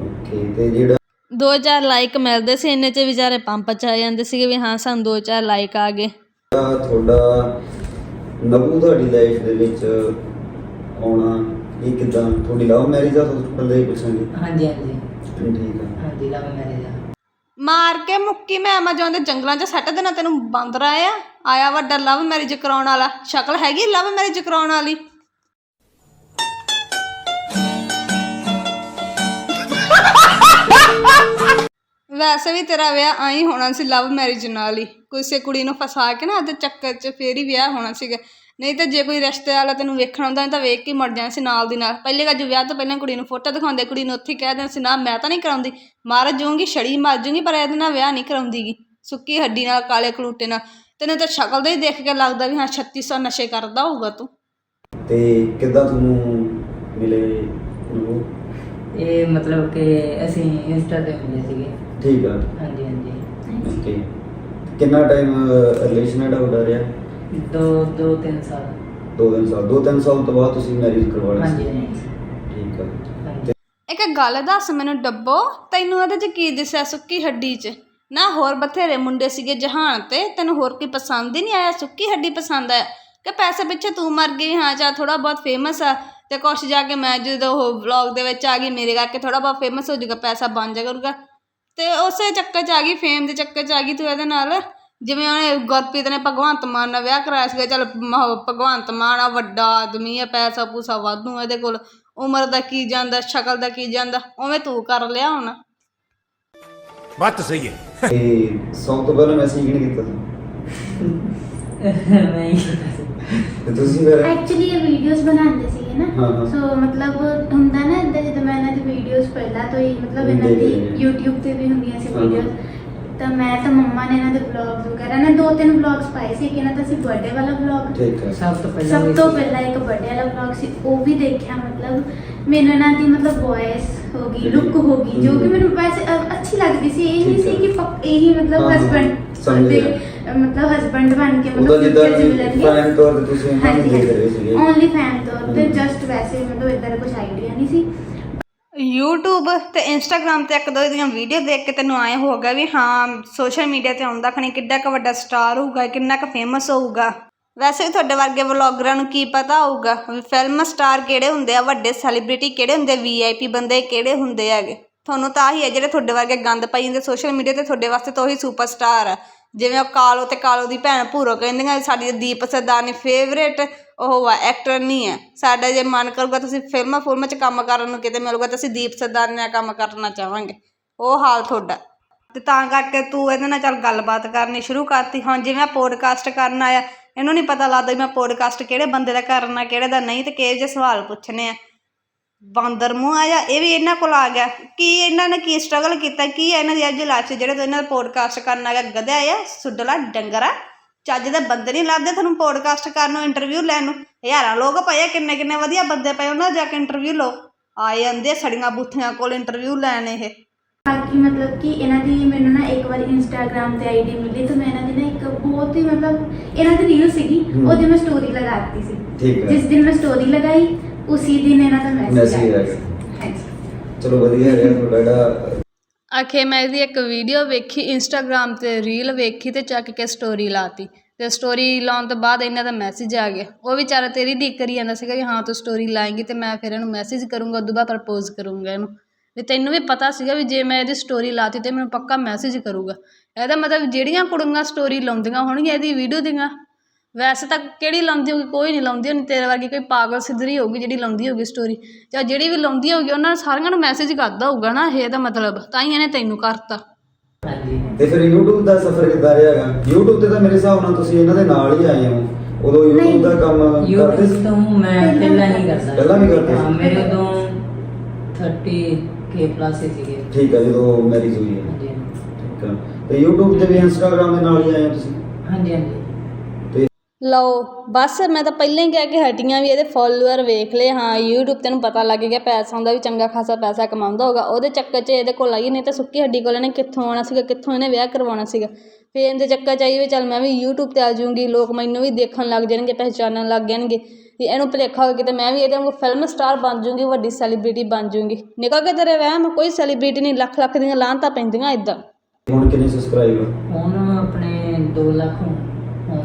ਓਕੇ ਤੇ ਜਿਹੜਾ 2000 ਲਾਈਕ ਮਿਲਦੇ ਸੀ ਇੰਨੇ ਚ ਵਿਚਾਰੇ ਪੰਪ ਚ ਆ ਜਾਂਦੇ ਸੀਗੇ ਵੀ ਹਾਂ ਸਾਨੂੰ 2000 ਲਾਈਕ ਆ ਗਏ। ਤੁਹਾਡਾ ਨਬੂ ਤੁਹਾਡੀ ਲਾਈਫ ਦੇ ਵਿੱਚ ਆਉਣਾ ਇਹ ਕਿਦਾਂ? ਤੁਹਾਡੀ ਲਵ ਮੈਰਿਜ ਆ ਉਸ ਬੰਦੇ ਪੁੱਛਾਂਗੇ। ਹਾਂਜੀ ਹਾਂਜੀ। ਠੀਕ ਆ। ਹਾਂਜੀ ਲਵ ਮੈਰਿਜ ਆ ਮਾਰ ਕੇ ਮੁੱਕੀ ਮੈਂ ਐਮਾਜ਼ੋਨ ਦੇ ਜੰਗਲਾਂ 'ਚ ਸੱਟ ਦੇਣਾ ਤੈਨੂੰ ਬਾਂਦਰ ਆਇਆ ਆਇਆ ਵੱਡਾ ਲਵ ਮੈਰਿਜ ਕਰਾਉਣ ਵਾਲਾ। ਸ਼ਕਲ ਹੈਗੀ ਲਵ ਮੈਰਿਜ ਕਰਾਉਣ ਵਾਲੀ? ਵੈਸੇ ਵੀ ਤੇਰਾ ਵਿਆਹ ਆਈ ਹੋਣਾ ਸੀ ਲਵ ਮੈਰਿਜ ਨਾਲ ਹੀ। ਕਿਸੇ ਕੁੜੀ ਨੂੰ ਫਸਾ ਕੇ ਨਾ ਉਹਦੇ ਚੱਕਰ 'ਚ ਫੇਰ ਹੀ ਵਿਆਹ ਹੋਣਾ ਸੀਗਾ। ਨਹੀਂ ਤਾਂ ਜੇ ਕੋਈ ਰਿਸ਼ਤੇ ਵਾਲਾ ਤੈਨੂੰ ਵੇਖਣ ਆਉਂਦਾ ਤਾਂ ਵੇਖ ਕੇ ਮਰ ਜਾਣਾ ਸੀ ਨਾਲ ਦੀ ਨਾਲ। ਪਹਿਲੇ ਗੱਲ ਵਿਆਹ ਤੋਂ ਪਹਿਲਾਂ ਕੁੜੀ ਨੂੰ ਫੋਟੋ ਦਿਖਾਉਂਦੇ, ਕੁੜੀ ਨੂੰ ਉੱਥੇ ਕਹਿ ਦਿੰਦੇ ਸੀ, ਨਾ, ਮੈਂ ਤਾਂ ਨਹੀਂ ਕਰਾਉਂਦੀ। ਮਾਰ ਜਾਊਂਗੀ ਛੜੀ ਮਰ ਜਾਊਂਗੀ ਪਰ ਇਹਦੇ ਨਾਲ ਵਿਆਹ ਨਹੀਂ ਕਰਾਉਂਦੀਗੀ ਸੁੱਕੀ ਹੱਡੀ ਨਾਲ, ਕਾਲੇ ਕਲੂਟੇ ਨਾਲ। ਤੈਨੂੰ ਤਾਂ ਸ਼ਕਲ ਦਾ ਹੀ ਦੇਖ ਕੇ ਲੱਗਦਾ ਵੀ ਹਾਂ 3600 ਨਸ਼ੇ ਕਰਦਾ ਹੋਊਗਾ ਤੂੰ। ਤੇ ਕਿੱਦਾਂ ਤੁਹਾਨੂੰ ਮਿਲੇ? ਇਹ ਮਤਲਬ ਕਿ ਅਸੀਂ ਇੰਸਟਾ ਤੇ ਮਿਲੇ ਸੀਗੇ। ਠੀਕ ਆ। ਹਾਂਜੀ ਹਾਂਜੀ। ਓਕੇ। ਕਿੰਨਾ ਟਾਈਮ ਰਿਲੇਸ਼ਨ ਹੈ ਤੁਹਾਡਾ ਰਿਹਾ? ਦੋ ਦੋ ਤਿੰਨ ਸਾਲ। ਦੋ ਤਿੰਨ ਸਾਲ। ਦੋ ਤਿੰਨ ਸਾਲ ਤੋਂ ਬਾਅਦ ਤੁਸੀਂ ਮੈਰਿਜ ਕਰਵਾ ਲਈ ਹਾਂਜੀ ਸੀ। ਹਾਂਜੀ ਠੀਕ ਆ। ਹਾਂਜੀ। ਇੱਕ ਗੱਲ ਦੱਸ ਮੈਨੂੰ ਡੱਬੋ ਤੈਨੂੰ ਉਹਦੇ 'ਚ ਕੀ ਦਿਸਿਆ ਸੁੱਕੀ ਹੱਡੀ 'ਚ? ਨਾ ਹੋਰ ਬਥੇਰੇ ਮੁੰਡੇ ਸੀਗੇ ਜਹਾਨ ਤੇ ਤੈਨੂੰ ਹੋਰ ਕੀ ਪਸੰਦ ਹੀ ਨਹੀਂ ਆਇਆ? ਸੁੱਕੀ ਹੱਡੀ ਪਸੰਦ ਆਇਆ ਕਿ ਪੈਸੇ ਪਿੱਛੇ ਤੂੰ ਮਰ ਗਈ ਹਾਂ ਚਾ ਥੋੜਾ ਬਹੁਤ ਫੇਮਸ ਆ? ਅਤੇ ਕੁਛ ਜਾ ਕੇ ਮੈਂ ਜਦੋਂ ਉਹ ਵਲੋਗ ਦੇ ਵਿੱਚ ਆ ਗਈ ਮੇਰੇ ਕਰਕੇ ਥੋੜ੍ਹਾ ਬਹੁਤ ਫੇਮਸ ਹੋ ਜਾਊਗਾ ਪੈਸਾ ਬਣ ਜਾਇਆ ਕਰੂਗਾ। ਅਤੇ ਉਸੇ ਚੱਕਰ 'ਚ ਆ ਗਈ ਫੇਮ ਦੇ ਚੱਕਰ 'ਚ ਆ ਗਈ ਤੂੰ ਇਹਦੇ ਨਾਲ। ਜਿਵੇਂ ਉਹਨੇ ਗੁਰਪ੍ਰੀਤ ਨੇ ਭਗਵੰਤ ਮਾਨ ਨਾਲ ਵਿਆਹ ਕਰਾਇਆ ਸੀਗਾ ਚੱਲ ਭਗਵੰਤ ਮਾਨ ਆ ਵੱਡਾ ਆਦਮੀ ਆ ਪੈਸਾ ਪੂਸਾ ਵਾਧੂ ਇਹਦੇ ਕੋਲ। ਉਮਰ ਦਾ ਕੀ ਜਾਂਦਾ ਸ਼ਕਲ ਦਾ ਕੀ ਜਾਂਦਾ ਉਵੇਂ ਤੂੰ ਕਰ ਲਿਆ ਹੁਣ। ਬੱਤ ਸਹੀ ਹੈ। ਤੇ ਸੌਂ ਤੋਂ ਪਹਿਲਾਂ ਮੈਸੇਜ ਕਿਹਨੇ ਕੀਤਾ ਸੀ? ਨਹੀਂ ਤੁਸੀਂ ਫਿਰ? ਐਕਚੁਅਲੀ ਇਹ ਵੀਡੀਓਜ਼ ਬਣਾਉਂਦੇ ਸੀ। ਨਾ ਹਾਂ, ਹਾਂ। ਸੋ ਮਤਲਬ ਹੁੰਦਾ ਨਾ ਇਦਾਂ ਜਦੋਂ ਮੈਂ ਇਹਨਾਂ ਦੀ ਵੀਡੀਓਜ਼ ਪਹਿਲਾਂ ਤੋਂ ਹੀ ਮਤਲਬ ਇਹਨਾਂ ਦੀ। YouTube ਤੇ ਵੀ ਹੁੰਦੀਆਂ ਸੀ ਹਾਂ। ਵੀਡੀਓਜ਼ ਤਾਂ ਮੈਂ ਤਾਂ ਮੰਮਾ ਨੇ ਇਹਨਾਂ ਦੇ ਵਲੌਗਸ ਵਗੈਰਾ ਨੇ ਦੋ ਤਿੰਨ ਵਲੌਗਸ ਪਾਏ ਸੀ ਕਿ ਇਹਨਾਂ ਦਾ ਸੀ ਬਰਥਡੇ ਵਾਲਾ ਵਲੌਗ ਠੀਕ ਹੈ ਸਭ ਤੋਂ ਪਹਿਲਾਂ ਸਭ ਵੀ ਤੋਂ ਸੀ। ਪਹਿਲਾਂ ਇੱਕ ਬਰਥਡੇ ਵਾਲਾ ਵਲੌਗ ਸੀ ਉਹ ਵੀ ਦੇਖਿਆ ਮਤਲਬ ਮੈਨੂੰ ਇਹਨਾਂ ਦੀ ਮਤਲਬ ਵੌਇਸ ਹੋ ਗਈ ਲੁੱਕ ਹੋ ਗਈ ਜੋ ਕਿ। ਮੈਨੂੰ ਵੈਸੇ ਅ- ਅੱਛੀ ਲੱਗਦੀ ਸੀ ਇਹ ਨਹੀਂ ਠੀਕ ਸੀ ਹੈ। ਕਿ ਪੱਕ- ਇਹੀ ਮਤਲਬ ਹਾਂ, ਹਾਂ, ਹਸਬੰਡ ਸਮਝ ਗਿਆ। ਮਤਲਬ ਹਸਬੰਡ ਬਣ ਕੇ ਉਹਦਾ ਜਿੱਦਾਂ future 'ਚ ਵੀ ਮਿਲਣਗੇ। ਫੈਨ ਤੌਰ ਤੇ ਤੁਸੀਂ ਉਹਨਾਂ ਨੂੰ ਦੇਖ ਰਹੇ ਸੀਗੇ। ਓਨਲੀ ਫੈਨ ਤੌਰ ਤੇ। ਜਸਟ ਵੈਸੇ ਮਤਲਬ ਇਦਾਂ ਦਾ ਕੁਝ ਆਈਡੀਆ ਨਹੀਂ ਸੀ। YouTube ਤੇ Instagram ਤੇ ਇੱਕ ਦੋ ਦੀਆਂ ਵੀਡੀਓ ਦੇਖ ਕੇ ਤੈਨੂੰ ਆਏ ਹੋਗਾ ਵੀ ਹਾਂ ਸੋਸ਼ਲ ਮੀਡੀਆ ਤੇ ਆਉਂਦਾ ਖਣੀ ਕਿੱਡਾ ਕੁ ਵੱਡਾ ਸਟਾਰ ਹੋਊਗਾ ਕਿੰਨਾ ਕੁ ਫੇਮਸ ਹੋਊਗਾ। ਵੈਸੇ ਵੀ ਤੁਹਾਡੇ ਵਰਗੇ ਵਲੌਗਰਾਂ ਨੂੰ ਕੀ ਪਤਾ ਹੋਊਗਾ ਵੀ ਫਿਲਮ ਸਟਾਰ ਕਿਹੜੇ ਹੁੰਦੇ ਆ ਵੱਡੇ ਸੈਲੀਬ੍ਰਿਟੀ ਕਿਹੜੇ ਹੁੰਦੇ ਵੀਆਈਪੀ ਬੰਦੇ ਕਿਹੜੇ ਹੁੰਦੇ ਹੈਗੇ। ਤੁਹਾਨੂੰ ਤਾਂ ਆਹੀ ਹੈ ਜਿਹੜੇ ਤੁਹਾਡੇ ਵਰਗੇ ਗੰਦ ਪਾਈ ਜਾਂਦੇ ਸੋਸ਼ਲ ਮੀਡੀਆ ਤੇ ਤੁਹਾਡੇ ਵਾਸਤੇ ਤਾਂ ਉਹੀ ਸੁਪਰਸਟਾਰ ਆ। ਜਿਵੇਂ ਉਹ ਕਾਲੋ ਤੇ ਕਾਲੋ ਦੀ ਭੈਣ ਭੂਰੋ ਕਹਿੰਦੀਆਂ ਵੀ ਸਾਡੀ ਦੀਪ ਸਰਦਾਰਨੀ ਫੇਵਰੇਟ ਉਹ ਆ ਐਕਟਰ ਨਹੀਂ ਹੈ। ਸਾਡਾ ਜੇ ਮਨ ਕਰੂਗਾ ਤੁਸੀਂ ਫਿਲਮਾਂ ਫੁਲਮਾਂ 'ਚ ਕੰਮ ਕਰਨ ਨੂੰ ਕਿਤੇ ਮਿਲੂਗਾ ਤਾਂ ਅਸੀਂ ਦੀਪ ਸਰਦਾਰਨੀ ਨਾਲ ਕੰਮ ਕਰਨਾ ਚਾਹਾਂਗੇ। ਉਹ ਹਾਲ ਤੁਹਾਡਾ। ਤੇ ਤਾਂ ਕਰਕੇ ਤੂੰ ਇਹਦੇ ਨਾਲ ਚੱਲ ਗੱਲਬਾਤ ਕਰਨੀ ਸ਼ੁਰੂ ਕਰਤੀ। ਹੁਣ ਜਿਵੇਂ ਪੋਡਕਾਸਟ ਕਰਨ ਆਇਆ, ਇਹਨੂੰ ਨਹੀਂ ਪਤਾ ਲੱਗਦਾ ਵੀ ਮੈਂ ਪੋਡਕਾਸਟ ਕਿਹੜੇ ਬੰਦੇ ਦਾ ਕਰਨਾ, ਕਿਹੜੇ ਦਾ ਨਹੀਂ ਤੇ ਕਿਹੋ ਜਿਹੇ ਸਵਾਲ ਪੁੱਛਣੇ ਆ। ਬਾਂਦਰ ਮੂੰਹ ਆ ਜਾਂ ਇਹ ਵੀ ਇਹਨਾਂ ਕੋਲ ਆ ਗਿਆ। ਕੀ ਇਹਨਾਂ ਨੇ ਕੀ ਸਟਰਗਲ ਕੀਤਾ ਕੀ ਹੈ ਇਹਨਾਂ ਦੀ ਅੱਜ ਲਾਚ ਜਿਹੜੇ ਤੋਂ ਇਹਨਾਂ ਦਾ ਪੋਡਕਾਸਟ ਕਰਨ ਆ ਗਿਆ ਗਧਿਆ ਆ ਸੁੱਡਲਾ ਡੰਗਰਾ ਚੱਜ ਦੇ ਬੰਦੇ ਨਹੀਂ ਲੱਭਦੇ ਤੁਹਾਨੂੰ ਪੋਡਕਾਸਟ ਕਰਨ ਨੂੰ ਇੰਟਰਵਿਊ ਲੈਣ ਨੂੰ। ਹਜ਼ਾਰਾਂ ਲੋਕ ਪਏ ਆ ਕਿੰਨੇ ਕਿੰਨੇ ਵਧੀਆ ਬੰਦੇ ਪਏ ਉਹਨਾਂ ਜਾ ਕੇ ਇੰਟਰਵਿਊ ਲਓ। ਆ ਜਾਂਦੇ ਆ ਸੜੀਆਂ ਬੂਥੀਆਂ ਕੋਲ ਇੰਟਰਵਿਊ ਲੈਣ ਇਹ। ਬਾਕੀ ਮਤਲਬ ਕਿ ਇਹਨਾਂ ਦੀ ਮੈਨੂੰ ਨਾ ਇੱਕ ਵਾਰੀ ਇੰਸਟਾਗ੍ਰam ਤੇ ਆਈਡੀ ਮਿਲੀ ਤਾਂ ਮੈਂ ਇਹਨਾਂ ਦੀ ਨਾ ਇੱਕ ਬਹੁਤ ਹੀ ਮਤਲਬ ਇਹਨਾਂ ਦੀ ਰੀਲ ਸੀਗੀ ਹਮ। ਉਹਦੀ ਮੈਂ ਸਟੋਰੀ ਲਗਾਤੀ ਸੀ। ਠੀਕ ਹੈ। ਜਿਸ ਦਿਨ ਮੈਂ ਸਟੋਰੀ ਲਗਾਈ ਉਸੀ ਦਿਨ ਇਹਨਾਂ ਦਾ ਮੈਸੇਜ Message ਆ ਆਇਆ ਗਿਆ। ਹਾਂਜੀ ਚਲੋ ਵਧੀਆ ਰਿਹਾ ਤੁਹਾਡਾ ਜਿਹੜਾ ਆਖੇ ਮੈਂ ਇਹਦੀ ਇੱਕ ਵੀਡੀਓ ਵੇਖੀ ਇੰਸਟਾਗ੍ਰam ਤੇ ਰੀਲ ਵੇਖੀ ਤੇ ਚੱਕ ਕੇ ਸਟੋਰੀ ਲਾਤੀ ਤੇ ਸਟੋਰੀ ਲਾਉਣ ਤੋਂ ਬਾਅਦ ਇਹਨਾਂ ਦਾ ਮੈਸੇਜ ਆ ਗਿਆ ਉਹ ਵਿਚਾਰਾ ਤੇਰੀ ਡੀਕ ਕਰੀ ਜਾਂਦਾ ਸੀਗਾ ਕਿ ਹਾਂ ਤੂੰ ਸਟੋਰੀ ਲਾਏਂਗੀ ਤੇ ਮੈਂ ਫਿਰ ਇਹਨੂੰ ਮੈਸੇਜ ਕਰੂੰਗਾ ਉਦੋਂ ਬਾਅਦ ਪ੍ਰਪੋਜ਼ ਕਰੂੰਗਾ ਇਹਨੂੰ ਵੀ ਤੈਨੂੰ ਵੀ ਪਤਾ ਸੀਗਾ ਵੀ ਜੇ ਮੈਂ ਇਹਦੀ ਸਟੋਰੀ ਲਾਤੀ ਤੇ ਮੈਨੂੰ ਪੱਕਾ ਮੈਸੇਜ ਕਰੂਗਾ ਇਹਦਾ ਮਤਲਬ ਜਿਹੜੀਆਂ ਕੁੜੀਆਂ ਸਟੋਰੀ ਲਾਉਂਦੀਆਂ ਹੋਣਗੀਆਂ ਇਹਦੀ ਵੀਡੀਓ ਦੀਆਂ ਵੈਸੇ ਤਾਂ ਕਿਹੜੀ ਲਾਉਂਦੀ ਹੋਊਗੀ ਕੋਈ ਨਹੀਂ ਲਾਉਂਦੀ ਹੋਣੀ ਤੇਰੇ ਵਰਗੀ ਕੋਈ ਪਾਗਲ ਸਿੱਧਰੀ ਹੋਊਗੀ ਜਿਹੜੀ ਲਾਉਂਦੀ ਹੋਊਗੀ ਸਟੋਰੀ ਜਾਂ ਜਿਹੜੀ ਵੀ ਲਾਉਂਦੀ ਹੋਊਗੀ ਉਹਨਾਂ ਨੂੰ ਸਾਰਿਆਂ ਨੂੰ ਮੈਸੇਜ ਕਰਦਾ ਹੋਊਗਾ ਨਾ ਇਹ ਇਹਦਾ ਮਤਲਬ ਤਾਂ ਹੀ ਇਹਨੇ ਤੈਨੂੰ ਕਰਤਾ। ਹਾਂਜੀ ਤੇ ਫਿਰ YouTube ਦਾ ਸਫ਼ਰ ਕਿੱਦਾਂ ਰਿਹਾਗਾ YouTube ਤੇ ਤਾਂ ਮੇਰੇ ਹਿਸਾਬ ਨਾਲ ਤੁਸੀਂ ਇਹਨਾਂ ਦੇ ਨਾਲ ਹੀ ਆਏ ਹੋ। ਉਦੋਂ YouTube ਦਾ ਕੰਮ ਕਰਦੇ YouTube ਸੀ? ਤੋਂ ਮੈਂ ਪਹਿਲਾਂ ਹੀ ਕਰਦਾ। ਪਹਿਲਾਂ ਵੀ ਕਰਦੇ? ਹਾਂ ਮੇਰੇ ਉਦੋਂ 30 ਕੇ ਪਲੱਸ ਹੀ ਸੀਗੇ। ਠੀਕ ਹੈ ਜਦੋਂ ਮੈਰਿਜ ਹੋਈ ਹੈ। ਠੀਕ ਹੈ ਤੇ YouTube ਤੇ ਵੀ Instagram ਦੇ ਨਾਲ ਹੀ ਆਏ ਹੋ ਤੁਸੀਂ? ਹਾਂਜੀ ਹਾਂਜੀ। ਲਓ ਬਸ ਮੈਂ ਤਾਂ ਪਹਿਲਾਂ ਹੀ ਕਹਿ ਕੇ ਹਟੀਆਂ ਵੀ ਇਹਦੇ ਫੋਲੋਅਰ ਵੇਖ ਲਏ। ਹਾਂ YouTube ਤੈਨੂੰ ਪਤਾ ਲੱਗ ਗਿਆ ਪੈਸਾ ਹੁੰਦਾ ਵੀ ਚੰਗਾ ਖਾਸਾ ਪੈਸਾ ਕਮਾਉਂਦਾ ਹੋਗਾ ਉਹਦੇ ਚੱਕਰ 'ਚ ਇਹਦੇ ਕੋਲ ਆਈ ਨਹੀਂ ਤਾਂ ਸੁੱਕੀ ਹੱਡੀ ਕੋਲ ਇਹਨੇ ਕਿੱਥੋਂ ਆਉਣਾ ਸੀਗਾ ਕਿੱਥੋਂ ਇਹਨੇ ਵਿਆਹ ਕਰਵਾਉਣਾ ਸੀਗਾ। ਫਿਰ ਇਹਦੇ ਚੱਕਰ 'ਚ ਆਈ ਵੀ ਚੱਲ ਮੈਂ ਵੀ YouTube ਤੇ ਆ ਜਾਊਂਗੀ ਲੋਕ ਮੈਨੂੰ ਵੀ ਦੇਖਣ ਲੱਗ ਜਾਣਗੇ ਪਹਿਚਾਨਣ ਲੱਗ ਜਾਣਗੇ। ਵੀ ਇਹਨੂੰ ਭੁਲੇਖਾ ਹੋ ਗਿਆ ਤੇ ਮੈਂ ਵੀ ਇਹਦੇ ਵਾਂਗੂ ਫਿਲਮ ਸਟਾਰ ਬਣ ਜਾਊਂਗੀ ਵੱਡੀ ਸੈਲੀਬ੍ਰਿਟੀ ਬਣ ਜਾਊਂਗੀ। ਨਿਕਲ ਕੇ ਤੇਰੇ ਵਹਿਮ ਕੋਈ ਸੈਲੀਬ੍ਰਿਟੀ ਨਹੀਂ ਲੱਖ ਲੱਖ ਦੀਆਂ ਲਾਹਨਤਾਂ ਪੈਂਦੀਆਂ ਇਦਾਂ। ਹੁਣ ਕਿੰਨੇ ਸਬਸਕ੍ਰਾਈਬਰ ਹੁਣ ਆਪਣੇ 2 ਲੱਖ ਹੋਣ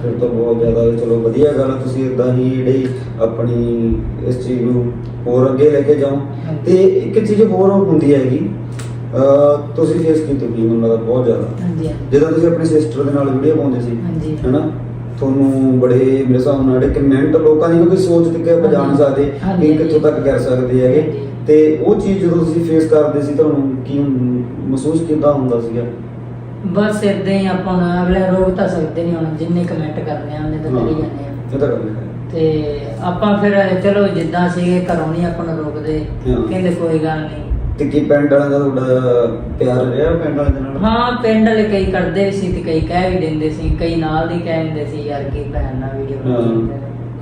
ਫਿਰ ਤਾਂ ਬਹੁਤ ਜ਼ਿਆਦਾ ਚਲੋ ਵਧੀਆ ਗੱਲ ਆ, ਤੁਸੀਂ ਇਦਾਂ ਹੀ ਜਿਹੜੀ ਆਪਣੀ ਇਸ ਚੀਜ਼ ਨੂੰ ਹੋਰ ਅੱਗੇ ਲੈ ਕੇ ਜਾਓ। ਤੇ ਇੱਕ ਚੀਜ਼ ਹੋਰ ਹੁੰਦੀ ਹੈਗੀ ਅਹ ਤੁਸੀਂ ਫੇਸ ਕੀਤੀ ਹੋਈ ਮੈਨੂੰ ਲੱਗਦਾ ਬਹੁਤ ਜ਼ਿਆਦਾ। ਹਾਂਜੀ ਹਾਂਜੀ। ਜਦੋਂ ਤੁਸੀਂ ਆਪਣੀ ਸਿਸਟਰ ਦੇ ਨਾਲ ਵੀਡੀਓ ਪਾਉਂਦੇ ਸੀ ਹਾਂਜੀ। ਹੈਨਾ? ਤੁਹਾਨੂੰ ਬੜੇ ਮੇਰੇ ਹਿਸਾਬ ਨਾਲ ਜਿਹੜੇ ਕਮੈਂਟ ਲੋਕਾਂ ਦੀ ਕਿਉਂਕਿ ਸੋਚ ਤੇ ਕਿ ਆਪਾਂ ਜਾਣ ਹਾਂਜੀ। ਸਕਦੇ ਹਾਂਜੀ, ਕਿ ਕਿੱਥੋਂ ਤੱਕ ਕਰ ਸਕਦੇ ਹੈਗੇ। ਹਾਂਜੀ। ਤੇ ਉਹ ਚੀਜ਼ ਜਦੋਂ ਤੁਸੀਂ ਫੇਸ ਕਰਦੇ ਸੀ ਤੁਹਾਨੂੰ ਕੀ ਮਹਿਸੂਸ ਕਿੱਦਾਂ ਹੁੰਦਾ ਸੀਗਾ? ਬਸ ਇਦਾਂ ਹੀ ਆਪਾਂ ਹੁਣ ਅਗਲੇ ਰੋਕ ਤਾਂ ਸਕਦੇ ਨਹੀਂ ਹੁਣ ਜਿੰਨੇ ਕਮੈਂਟ ਕਰਨੇ ਆ ਉਹਨੇ ਤਾਂ ਕਰੀ ਜਾਂਦੇ ਆ। ਇਹ ਤਾਂ ਗੱਲ ਹੈ। ਤੇ ਆਪਾਂ ਫਿਰ ਚਲੋ ਜਿੱਦਾਂ ਸੀਗੇ ਘਰੋਂ ਨਹੀਂ ਆਪਾਂ ਨੂੰ ਰੋਕਦੇ ਹਾਂ। ਕਹਿੰਦੇ ਕੋਈ ਗੱਲ ਨਹੀਂ ਤੇ ਕੀ ਪਿੰਡ ਵਾਲਿਆਂ ਦਾ ਤੁਹਾਡਾ ਪਿਆਰ ਰਿਹਾ ਪਿੰਡ ਵਾਲਿਆਂ ਦੇ ਨਾਲ? ਹਾਂ ਪਿੰਡ ਵਾਲੇ ਕਈ ਕਰਦੇ ਵੀ ਸੀ ਤੇ ਕਈ ਕਹਿ ਵੀ ਦਿੰਦੇ ਸੀ ਕਈ ਨਾਲ ਦੀ ਕਹਿ ਦਿੰਦੇ ਸੀ ਯਾਰ ਕੀ ਭੈਣ ਨਾਲ ਵੀਡੀਓ